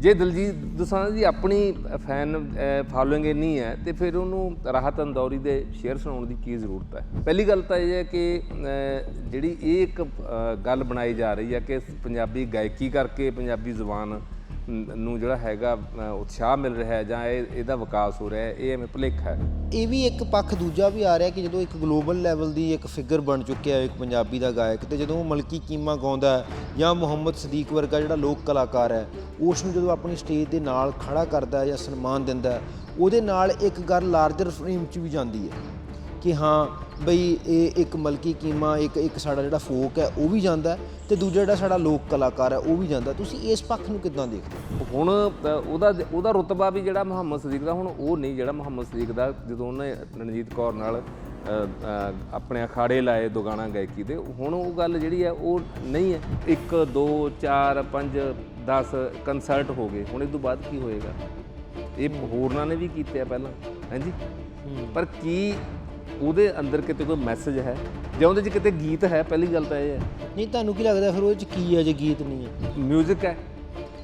ਜੇ ਦਲਜੀਤ ਦੋਸਾਂਝ ਦੀ ਆਪਣੀ fan following ਇੰਨੀ ਹੈ, ਤੇ ਫਿਰ ਉਹਨੂੰ ਰਾਹਤ ਅੰਦੌਰੀ ਦੇ ਸ਼ੇਅਰ ਸੁਣਾਉਣ ਦੀ ਕੀ ਜ਼ਰੂਰਤ ਹੈ? ਪਹਿਲੀ ਗੱਲ ਤਾਂ ਇਹ ਹੈ ਕਿ ਜਿਹੜੀ ਇਹ ਇੱਕ ਗੱਲ ਬਣਾਈ ਜਾ ਰਹੀ ਹੈ ਕਿ ਪੰਜਾਬੀ ਗਾਇਕੀ ਕਰਕੇ ਪੰਜਾਬੀ ਜ਼ੁਬਾਨ ਨੂੰ ਜਿਹੜਾ ਹੈਗਾ ਉਤਸ਼ਾਹ ਮਿਲ ਰਿਹਾ ਹੈ ਜਾਂ ਇਹ ਇਹਦਾ ਵਿਕਾਸ ਹੋ ਰਿਹਾ ਹੈ, ਇਹ ਐਵੇਂ ਭੁਲੇਖਾ ਹੈ। ਇਹ ਵੀ ਇੱਕ ਪੱਖ ਦੂਜਾ ਵੀ ਆ ਰਿਹਾ ਕਿ ਜਦੋਂ ਇੱਕ ਗਲੋਬਲ ਲੈਵਲ ਦੀ ਇੱਕ ਫਿਗਰ ਬਣ ਚੁੱਕਿਆ ਹੈ, ਇੱਕ ਪੰਜਾਬੀ ਦਾ ਗਾਇਕ, ਤੇ ਜਦੋਂ ਉਹ ਮਲਕੀ ਕੀਮਾ ਗਾਉਂਦਾ ਜਾਂ ਮੁਹੰਮਦ ਸਦੀਕ ਵਰਗਾ ਜਿਹੜਾ ਲੋਕ ਕਲਾਕਾਰ ਹੈ, ਉਸ ਨੂੰ ਜਦੋਂ ਆਪਣੀ ਸਟੇਜ ਦੇ ਨਾਲ ਖੜਾ ਕਰਦਾ ਜਾਂ ਸਨਮਾਨ ਦਿੰਦਾ ਉਹਦੇ ਨਾਲ ਇੱਕ ਗੱਲ ਲਾਰਜਰ ਫਰੇਮ 'ਚ ਵੀ ਜਾਂਦੀ ਹੈ ਕਿ ਹਾਂ ਬਈ ਇਹ ਇੱਕ ਮਲਕੀ ਕੀਮਾ ਇੱਕ ਇੱਕ ਸਾਡਾ ਜਿਹੜਾ ਫੋਕ ਹੈ ਉਹ ਵੀ ਜਾਂਦਾ ਤੇ ਦੂਜਾ ਜਿਹੜਾ ਸਾਡਾ ਲੋਕ ਕਲਾਕਾਰ ਹੈ ਉਹ ਵੀ ਜਾਂਦਾ ਤੁਸੀਂ ਇਸ ਪੱਖ ਨੂੰ ਕਿੱਦਾਂ ਦੇਖਦੇ ਹੋ? ਹੁਣ ਉਹਦਾ ਉਹਦਾ ਰੁਤਬਾ ਵੀ ਜਿਹੜਾ ਮੁਹੰਮਦ ਸਦੀਕ ਦਾ ਹੁਣ ਉਹ ਨਹੀਂ ਜਿਹੜਾ ਮੁਹੰਮਦ ਸਦੀਕ ਦਾ ਜਦੋਂ ਉਹਨੇ ਰਣਜੀਤ ਕੌਰ ਨਾਲ ਆਪਣੇ ਅਖਾੜੇ ਲਾਏ ਦੁਗਾਣਾ ਗਾਇਕੀ ਦੇ ਹੁਣ ਉਹ ਗੱਲ ਜਿਹੜੀ ਹੈ ਉਹ ਨਹੀਂ ਹੈ। 1 2 4 5 10 ਕੰਸਰਟ ਹੋ ਗਏ ਹੁਣ ਇਸ ਤੋਂ ਬਾਅਦ ਕੀ ਹੋਏਗਾ? ਇਹ ਹੋਰਨਾਂ ਨੇ ਵੀ ਕੀਤੇ ਆ ਪਹਿਲਾਂ ਹਾਂਜੀ ਪਰ ਕੀ ਉਹਦੇ ਅੰਦਰ ਕਿਤੇ ਕੋਈ ਮੈਸੇਜ ਹੈ? ਜਾਂ ਉਹਦੇ 'ਚ ਕਿਤੇ ਗੀਤ ਹੈ? ਪਹਿਲੀ ਗੱਲ ਤਾਂ ਇਹ ਹੈ। ਨਹੀਂ ਤੁਹਾਨੂੰ ਕੀ ਲੱਗਦਾ ਫਿਰ ਉਹ 'ਚ ਕੀ ਹੈ ਜੇ ਗੀਤ ਨਹੀਂ ਹੈ? ਮਿਊਜ਼ਿਕ ਹੈ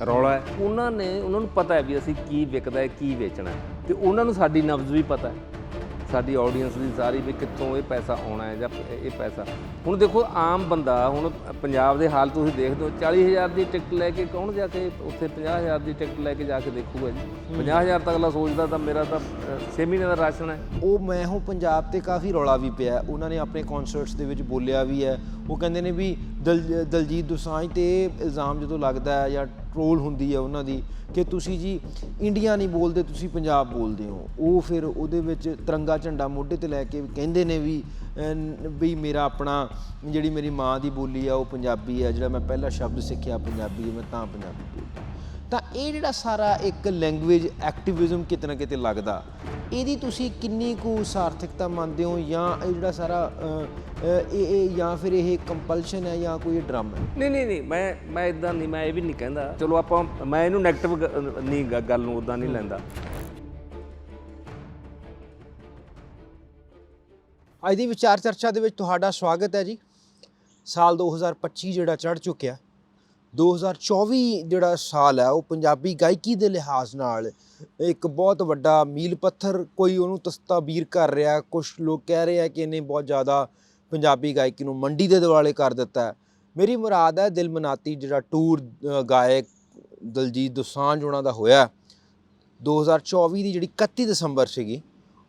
ਰੌਲਾ ਹੈ। ਉਹਨਾਂ ਨੇ ਉਹਨਾਂ ਨੂੰ ਪਤਾ ਹੈ ਵੀ ਅਸੀਂ ਕੀ ਵਿਕਦਾ ਹੈ ਕੀ ਵੇਚਣਾ ਹੈ। ਤੇ ਉਹਨਾਂ ਨੂੰ ਸਾਡੀ ਨਬਜ਼ ਵੀ ਪਤਾ ਹੈ। ਸਾਡੀ ਆਡੀਅנס ਦੀ ਸਾਰੀ ਵੀ ਕਿੱਥੋਂ ਇਹ ਪੈਸਾ ਆਉਣਾ ਹੈ ਜਾਂ ਇਹ ਪੈਸਾ। ਹੁਣ ਦੇਖੋ ਆਮ ਬੰਦਾ ਹੁਣ ਪੰਜਾਬ ਦੇ ਹਾਲ ਤੁਸੀਂ ਦੇਖਦੇ ਹੋ 40000 ਦੀ ਟਿਕਟ ਲੈ ਕੇ ਕੌਣ ਜਾ ਕੇ ਉੱਥੇ 50000 ਦੀ ਟਿਕਟ ਲੈ ਕੇ ਜਾ ਕੇ ਦੇਖੂਗਾ ਜੀ? 50000 ਤੱਕ ਅਗਲਾ ਸੋਚਦਾ ਤਾਂ ਮੇਰਾ ਤਾਂ 6 ਮਹੀਨੇ ਦਾ ਰਾਸ਼ਨ ਹੈ। ਉਹ ਮੈਂ ਹੂੰ ਪੰਜਾਬ ਤੇ ਕਾਫੀ ਰੌਲਾ ਵੀ ਪਿਆ ਉਹਨਾਂ ਨੇ ਆਪਣੇ ਕਨਸਰਟਸ ਦੇ ਵਿੱਚ ਬੋਲਿਆ ਵੀ ਹੈ। ਉਹ ਕਹਿੰਦੇ ਨੇ ਵੀ ਦਲ ਦਲਜੀਤ ਦੋਸਾਂਝ ਤੇ ਇਲਜ਼ਾਮ ਜਦੋਂ ਲੱਗਦਾ ਹੈ ਜਾਂ ਟ੍ਰੋਲ ਹੁੰਦੀ ਹੈ ਉਹਨਾਂ ਦੀ ਕਿ ਤੁਸੀਂ ਜੀ ਇੰਡੀਆ ਨਹੀਂ ਬੋਲਦੇ, ਤੁਸੀਂ ਪੰਜਾਬ ਬੋਲਦੇ ਹੋ। ਉਹ ਫਿਰ ਉਹਦੇ ਵਿੱਚ ਤਿਰੰਗਾ ਝੰਡਾ ਮੋਢੇ ਤੇ ਲੈ ਕੇ ਕਹਿੰਦੇ ਨੇ ਵੀ ਵੀ ਮੇਰਾ ਆਪਣਾ, ਜਿਹੜੀ ਮੇਰੀ ਮਾਂ ਦੀ ਬੋਲੀ ਆ, ਉਹ ਪੰਜਾਬੀ ਆ, ਜਿਹੜਾ ਮੈਂ ਪਹਿਲਾ ਸ਼ਬਦ ਸਿੱਖਿਆ ਪੰਜਾਬੀ, ਮੈਂ ਤਾਂ ਪੰਜਾਬੀ ਬੋਲਦਾ। ਤਾਂ ਇਹ ਜਿਹੜਾ ਸਾਰਾ ਇੱਕ ਲੈਂਗੁਏਜ ਐਕਟਿਵਿਜ਼ਮ ਕਿਤੇ ਨਾ ਕਿਤੇ ਲੱਗਦਾ ਇਹਦੀ ਤੁਸੀਂ ਕਿੰਨੀ ਕੁ ਸਾਰਥਕਤਾ ਮੰਨਦੇ ਹੋ ਜਾਂ ਇਹ ਜਿਹੜਾ ਸਾਰਾ ਇਹ ਇਹ ਜਾਂ ਫਿਰ ਇਹ ਕੰਪਲਸ਼ਨ ਹੈ ਜਾਂ ਕੋਈ ਡਰਾਮਾ ਹੈ? ਨਹੀਂ ਨਹੀਂ ਨਹੀਂ ਮੈਂ ਮੈਂ ਇਦਾਂ ਨਹੀਂ ਮੈਂ ਇਹ ਵੀ ਨਹੀਂ ਕਹਿੰਦਾ। ਚਲੋ ਆਪਾਂ ਮੈਂ ਇਹਨੂੰ 네ਗੇਟਿਵ ਨਹੀਂ ਗੱਲ ਨੂੰ ਉਦਾਂ ਨਹੀਂ ਲੈਂਦਾ। ਅੱਜ ਦੀ ਵਿਚਾਰ ਚਰਚਾ ਦੇ ਵਿੱਚ ਤੁਹਾਡਾ ਸਵਾਗਤ ਹੈ ਜੀ। ਸਾਲ 2025 ਜਿਹੜਾ ਚੜ ਚੁੱਕਿਆ 2024 ਜਿਹੜਾ ਸਾਲ ਹੈ, ਉਹ ਪੰਜਾਬੀ ਗਾਇਕੀ ਦੇ ਲਿਹਾਜ਼ ਨਾਲ ਇੱਕ ਬਹੁਤ ਵੱਡਾ ਮੀਲ ਪੱਥਰ ਕੋਈ ਉਹਨੂੰ ਤਸਤਾਬੀਰ ਕਰ ਰਿਹਾ ਕੁਝ ਲੋਕ ਕਹਿ ਰਹੇ ਆ ਕਿ ਇਹਨੇ ਬਹੁਤ ਜ਼ਿਆਦਾ ਪੰਜਾਬੀ ਗਾਇਕੀ ਨੂੰ ਮੰਡੀ ਦੇ ਦਿਵਾਲੇ ਕਰ ਦਿੱਤਾ ਮੇਰੀ ਮੁਰਾਦ ਹੈ, ਦਿਲ ਮਨਾਤੀ ਜਿਹੜਾ ਟੂਰ ਗਾਇਕ ਦਲਜੀਤ ਦੋਸਾਂਝ ਉਹਨਾਂ ਦਾ ਹੋਇਆ 2024 ਦੀ ਜਿਹੜੀ 31 ਦਸੰਬਰ ਸੀਗੀ,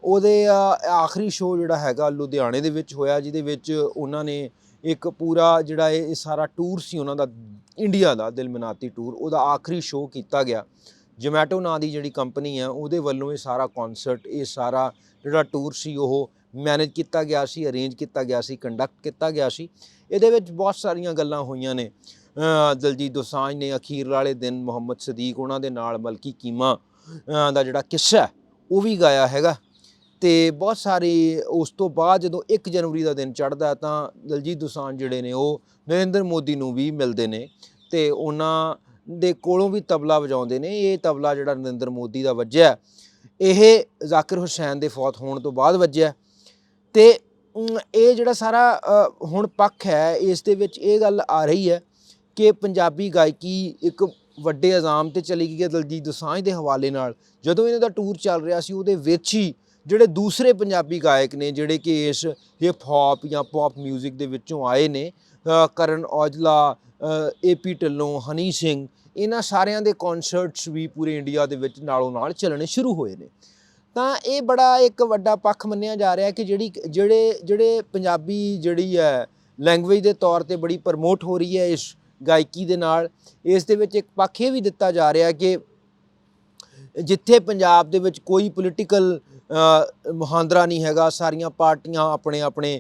ਉਹਦੇ ਆਖਰੀ ਸ਼ੋਅ ਜਿਹੜਾ ਹੈਗਾ ਲੁਧਿਆਣੇ ਦੇ ਵਿੱਚ ਹੋਇਆ, ਜਿਹਦੇ ਵਿੱਚ ਉਹਨਾਂ ਨੇ ਇੱਕ ਪੂਰਾ ਜਿਹੜਾ ਇਹ ਇਹ ਸਾਰਾ ਟੂਰ ਸੀ ਉਹਨਾਂ ਦਾ ਇੰਡੀਆ ਦਾ ਦਿਲ ਮਨਾਤੀ ਟੂਰ ਉਹਦਾ ਆਖਰੀ ਸ਼ੋਅ ਕੀਤਾ ਗਿਆ। ਜੋਮੈਟੋ ਨਾਂ ਦੀ ਜਿਹੜੀ ਕੰਪਨੀ ਹੈ, ਉਹਦੇ ਵੱਲੋਂ ਇਹ ਸਾਰਾ ਕਨਸਰਟ ਇਹ ਸਾਰਾ ਜਿਹੜਾ ਟੂਰ ਸੀ, ਉਹ ਮੈਨੇਜ ਕੀਤਾ ਗਿਆ ਸੀ ਅਰੇਂਜ ਕੀਤਾ ਗਿਆ ਸੀ ਕੰਡਕਟ ਕੀਤਾ ਗਿਆ ਸੀ। ਇਹਦੇ ਵਿੱਚ ਬਹੁਤ ਸਾਰੀਆਂ ਗੱਲਾਂ ਹੋਈਆਂ ਨੇ। ਦਲਜੀਤ ਦੋਸਾਂਝ ਨੇ ਅਖੀਰ ਵਾਲੇ ਦਿਨ ਮੁਹੰਮਦ ਸਦੀਕ, ਉਹਨਾਂ ਦੇ ਨਾਲ ਮਲਕੀ ਕੀਮਾ ਦਾ ਜਿਹੜਾ ਕਿੱਸਾ ਉਹ ਵੀ ਗਾਇਆ ਹੈਗਾ। ਤੇ ਬਹੁਤ ਸਾਰੇ ਉਸ ਤੋਂ ਬਾਅਦ ਜਦੋਂ 1 ਜਨਵਰੀ ਦਾ ਦਿਨ ਚੜ੍ਹਦਾ ਤਾਂ ਦਲਜੀਤ ਦੋਸਾਂਝ ਜਿਹੜੇ ਨੇ ਉਹ ਨਰਿੰਦਰ ਮੋਦੀ ਨੂੰ ਵੀ ਮਿਲਦੇ ਨੇ ਤੇ ਉਹਨਾਂ ਦੇ ਕੋਲੋਂ ਵੀ ਤਬਲਾ ਵਜਾਉਂਦੇ ਨੇ। ਇਹ ਤਬਲਾ ਜਿਹੜਾ ਨਰਿੰਦਰ ਮੋਦੀ ਦਾ ਵੱਜਿਆ ਇਹ ਜ਼ਾਕਿਰ ਹੁਸੈਨ ਦੇ ਫੌਤ ਹੋਣ ਤੋਂ ਬਾਅਦ ਵੱਜਿਆ ਤੇ ਇਹ ਜਿਹੜਾ ਸਾਰਾ ਹੁਣ ਪੱਖ ਹੈ, ਇਸ ਦੇ ਵਿੱਚ ਇਹ ਗੱਲ ਆ ਰਹੀ ਹੈ ਕਿ ਪੰਜਾਬੀ ਗਾਇਕੀ ਇੱਕ ਵੱਡੇ ਇਜ਼ਾਮ ਤੇ ਚਲੀ ਗਈ ਹੈ ਦਲਜੀਤ ਦੋਸਾਂਝ ਦੇ ਹਵਾਲੇ ਨਾਲ। ਜਦੋਂ ਇਹਨਾਂ ਦਾ ਟੂਰ ਚੱਲ ਰਿਹਾ ਸੀ, ਉਹਦੇ ਵਿੱਚ ਹੀ ਜਿਹੜੇ ਦੂਸਰੇ ਪੰਜਾਬੀ ਗਾਇਕ ਨੇ, ਜਿਹੜੇ ਕਿ ਇਸ ਹਿਪ ਹੌਪ ਜਾਂ ਪੌਪ 뮤직 ਦੇ ਵਿੱਚੋਂ ਆਏ ਨੇ ਕਰਨ ਔਜਲਾ ਏਪੀ ਢਿੱਲੋਂ, ਹਨੀ ਸਿੰਘ, ਇਹਨਾਂ ਸਾਰਿਆਂ ਦੇ ਕਨਸਰਟਸ ਵੀ ਪੂਰੇ ਇੰਡੀਆ ਦੇ ਵਿੱਚ ਨਾਲੋਂ ਨਾਲ ਚੱਲਣੇ ਸ਼ੁਰੂ ਹੋਏ ਨੇ। ਤਾਂ ਇਹ ਬੜਾ ਇੱਕ ਵੱਡਾ ਪੱਖ ਮੰਨਿਆ ਜਾ ਰਿਹਾ ਕਿ ਜਿਹੜੀ, ਜਿਹੜੇ ਜਿਹੜੇ ਪੰਜਾਬੀ ਜਿਹੜੀ ਹੈ ਲੈਂਗੁਏਜ ਦੇ ਤੌਰ ਤੇ ਬੜੀ ਪ੍ਰਮੋਟ ਹੋ ਰਹੀ ਹੈ ਇਸ ਗਾਇਕੀ ਦੇ ਨਾਲ, ਇਸ ਦੇ ਵਿੱਚ ਇੱਕ ਪੱਖ ਇਹ ਵੀ ਦਿੱਤਾ ਜਾ ਰਿਹਾ ਕਿ ਜਿੱਥੇ ਪੰਜਾਬ ਦੇ ਵਿੱਚ ਕੋਈ ਪੋਲੀਟੀਕਲ ਮੁਹਾਂਦਰਾ ਨਹੀਂ ਹੈਗਾ, ਸਾਰੀਆਂ ਪਾਰਟੀਆਂ ਆਪਣੇ ਆਪਣੇ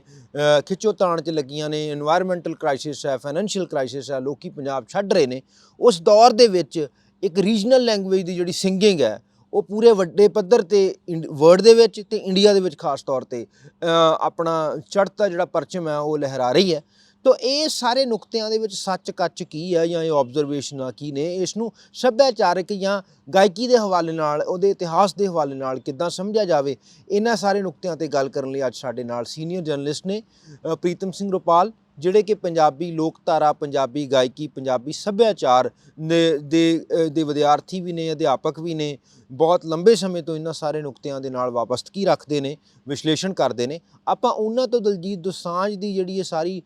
ਖਿੱਚੋ ਤਾਣ 'ਚ ਲੱਗੀਆਂ ਨੇ এনवायरमेंटਲ ਕ੍ਰਾਈਸਿਸ ਹੈ ਫਾਈਨੈਂਸ਼ੀਅਲ ਕ੍ਰਾਈਸਿਸ ਹੈ, ਲੋਕੀ ਪੰਜਾਬ ਛੱਡ ਰਹੇ ਨੇ। ਉਸ ਦੌਰ ਦੇ ਵਿੱਚ ਇੱਕ ਰੀਜਨਲ ਲੈਂਗੁਏਜ ਦੀ ਜਿਹੜੀ ਸਿੰਗਿੰਗ ਹੈ, ਉਹ ਪੂਰੇ ਵੱਡੇ ਪੱਧਰ ਤੇ ਵਰਲਡ ਦੇ ਵਿੱਚ ਤੇ ਇੰਡੀਆ ਦੇ ਵਿੱਚ ਖਾਸ ਤੌਰ ਤੇ ਆਪਣਾ ਚੜ੍ਹਤਾ ਜਿਹੜਾ ਪਰਚਮ ਹੈ, ਉਹ ਲਹਿਰਾ ਰਹੀ ਹੈ। ਤੋ ਇਹ ਸਾਰੇ ਨੁਕਤਿਆਂ ਦੇ ਵਿੱਚ ਸੱਚ ਕੱਚ ਕੀ ਹੈ ਜਾਂ ਇਹ ਆਬਜ਼ਰਵੇਸ਼ਨਾਂ ਕੀ ਨੇ? ਇਸ ਨੂੰ ਸੱਭਿਆਚਾਰਕ ਜਾਂ ਗਾਇਕੀ ਦੇ ਹਵਾਲੇ ਨਾਲ, ਉਹਦੇ ਇਤਿਹਾਸ ਦੇ ਹਵਾਲੇ ਨਾਲ ਕਿੱਦਾਂ ਸਮਝਿਆ ਜਾਵੇ, ਇਹਨਾਂ ਸਾਰੇ ਨੁਕਤਿਆਂ ਤੇ ਗੱਲ ਕਰਨ ਲਈ ਅੱਜ ਸਾਡੇ ਨਾਲ ਸੀਨੀਅਰ ਜਰਨਲਿਸਟ ਨੇ ਪ੍ਰੀਤਮ ਸਿੰਘ ਰੁਪਾਲ। ਜਿਹੜੇ ਕਿ ਪੰਜਾਬੀ ਲੋਕਧਾਰਾ, ਪੰਜਾਬੀ ਗਾਇਕੀ, ਪੰਜਾਬੀ ਸੱਭਿਆਚਾਰ ਨੇ- ਦੇ ਦੇ ਵਿਦਿਆਰਥੀ ਵੀ ਨੇ, ਅਧਿਆਪਕ ਵੀ ਨੇ, ਬਹੁਤ ਲੰਬੇ ਸਮੇਂ ਤੋਂ ਇਹਨਾਂ ਸਾਰੇ ਨੁਕਤਿਆਂ ਦੇ ਨਾਲ ਵਾਪਸਤਗੀ ਰੱਖਦੇ ਨੇ, ਵਿਸ਼ਲੇਸ਼ਣ ਕਰਦੇ ਨੇ। ਆਪਾਂ ਉਹਨਾਂ ਤੋਂ ਦਲਜੀਤ ਦੋਸਾਂਝ ਦੀ ਜਿਹੜੀ ਇਹ ਸਾਰੀ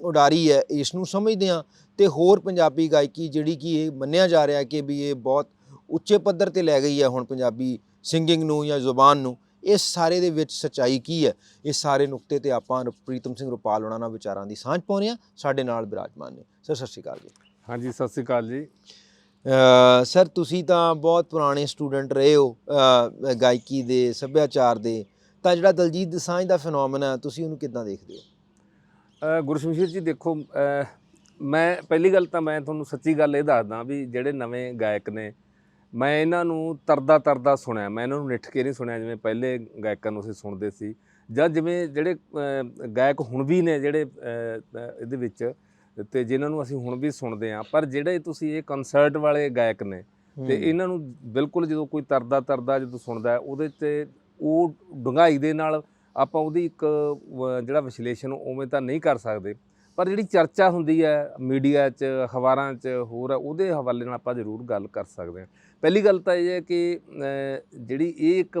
ਉਡਾਰੀ ਹੈ, ਇਸ ਨੂੰ ਸਮਝਦੇ ਹਾਂ ਤੇ ਹੋਰ ਪੰਜਾਬੀ ਗਾਇਕੀ ਜਿਹੜੀ ਕਿ ਇਹ ਮੰਨਿਆ ਜਾ ਰਿਹਾ ਕਿ ਵੀ ਇਹ ਬਹੁਤ ਉੱਚੇ ਪੱਧਰ ਤੇ ਲੈ ਗਈ ਹੈ ਹੁਣ ਪੰਜਾਬੀ ਸਿੰਗਿੰਗ ਨੂੰ ਜਾਂ ਜ਼ੁਬਾਨ ਨੂੰ ਇਸ ਸਾਰੇ ਦੇ ਵਿੱਚ ਸਚਾਈ ਕੀ ਹੈ? ਇਸ ਸਾਰੇ ਨੁਕਤੇ ਤੇ ਆਪਾਂ ਪ੍ਰੀਤਮ ਸਿੰਘ ਰੁਪਾਲ ਉਹਨਾਂ ਨਾਲ ਵਿਚਾਰਾਂ ਦੀ ਸਾਂਝ ਪਾਉਂਦੇ ਹਾਂ। ਸਾਡੇ ਨਾਲ ਬਿਰਾਜਮਾਨ ਨੇ। ਸਰ ਸਤਿ ਸ਼੍ਰੀ ਅਕਾਲ ਜੀ। ਹਾਂਜੀ ਸਤਿ ਸ੍ਰੀ ਅਕਾਲ ਜੀ। ਸਰ ਤੁਸੀਂ ਤਾਂ ਬਹੁਤ ਪੁਰਾਣੇ ਸਟੂਡੈਂਟ ਰਹੇ ਹੋ। ਗਾਇਕੀ ਦੇ ਸੱਭਿਆਚਾਰ ਦੇ। ਤਾਂ ਜਿਹੜਾ ਦਲਜੀਤ ਦਸਾਂਝ ਦਾ ਫੈਨੋਮਨਾ ਤੁਸੀਂ ਉਹਨੂੰ ਕਿੱਦਾਂ ਦੇਖਦੇ ਹੋ? ਗੁਰਸ਼ਮਸ਼ੀਰ ਜੀ ਦੇਖੋ ਮੈਂ ਪਹਿਲੀ ਗੱਲ ਤਾਂ ਮੈਂ ਤੁਹਾਨੂੰ ਸੱਚੀ ਗੱਲ ਇਹ ਦੱਸਦਾ ਵੀ ਜਿਹੜੇ ਨਵੇਂ ਗਾਇਕ ਨੇ ਮੈਂ ਇਹਨਾਂ ਨੂੰ ਤਰਦਾ ਤਰਦਾ ਸੁਣਿਆ ਮੈਂ ਇਹਨਾਂ ਨੂੰ ਨਿੱਠ ਕੇ ਨਹੀਂ ਸੁਣਿਆ ਜਿਵੇਂ ਪਹਿਲੇ ਗਾਇਕਾਂ ਨੂੰ ਅਸੀਂ ਸੁਣਦੇ ਸੀ ਜਾਂ ਜਿਵੇਂ ਜਿਹੜੇ ਗਾਇਕ ਹੁਣ ਵੀ ਨੇ ਜਿਹੜੇ ਇਹਦੇ ਵਿੱਚ ਤੇ ਜਿਨ੍ਹਾਂ ਨੂੰ ਅਸੀਂ ਹੁਣ ਵੀ ਸੁਣਦੇ ਆ ਪਰ ਜਿਹੜੇ ਤੁਸੀਂ ਇਹ ਕਨਸਰਟ ਵਾਲੇ ਗਾਇਕ ਨੇ ਤੇ ਇਹਨਾਂ ਨੂੰ ਬਿਲਕੁਲ ਜਦੋਂ ਕੋਈ ਤਰਦਾ ਤਰਦਾ ਜਦੋਂ ਸੁਣਦਾ ਉਹਦੇ ਤੇ ਉਹ ਡੁੰਗਾਈ ਦੇ ਨਾਲ ਆਪਾਂ ਉਹਦੀ ਇੱਕ ਜਿਹੜਾ ਵਿਸ਼ਲੇਸ਼ਣ ਉਵੇਂ ਤਾਂ ਨਹੀਂ ਕਰ ਸਕਦੇ ਪਰ ਜਿਹੜੀ ਚਰਚਾ ਹੁੰਦੀ ਹੈ ਮੀਡੀਆ 'ਚ ਅਖਬਾਰਾਂ 'ਚ ਹੋਰ ਹੈ, ਉਹਦੇ ਹਵਾਲੇ ਨਾਲ ਆਪਾਂ ਜ਼ਰੂਰ ਗੱਲ ਕਰ ਸਕਦੇ ਹਾਂ। ਪਹਿਲੀ ਗੱਲ ਤਾਂ ਇਹ ਹੈ ਕਿ ਜਿਹੜੀ ਇਹ ਇੱਕ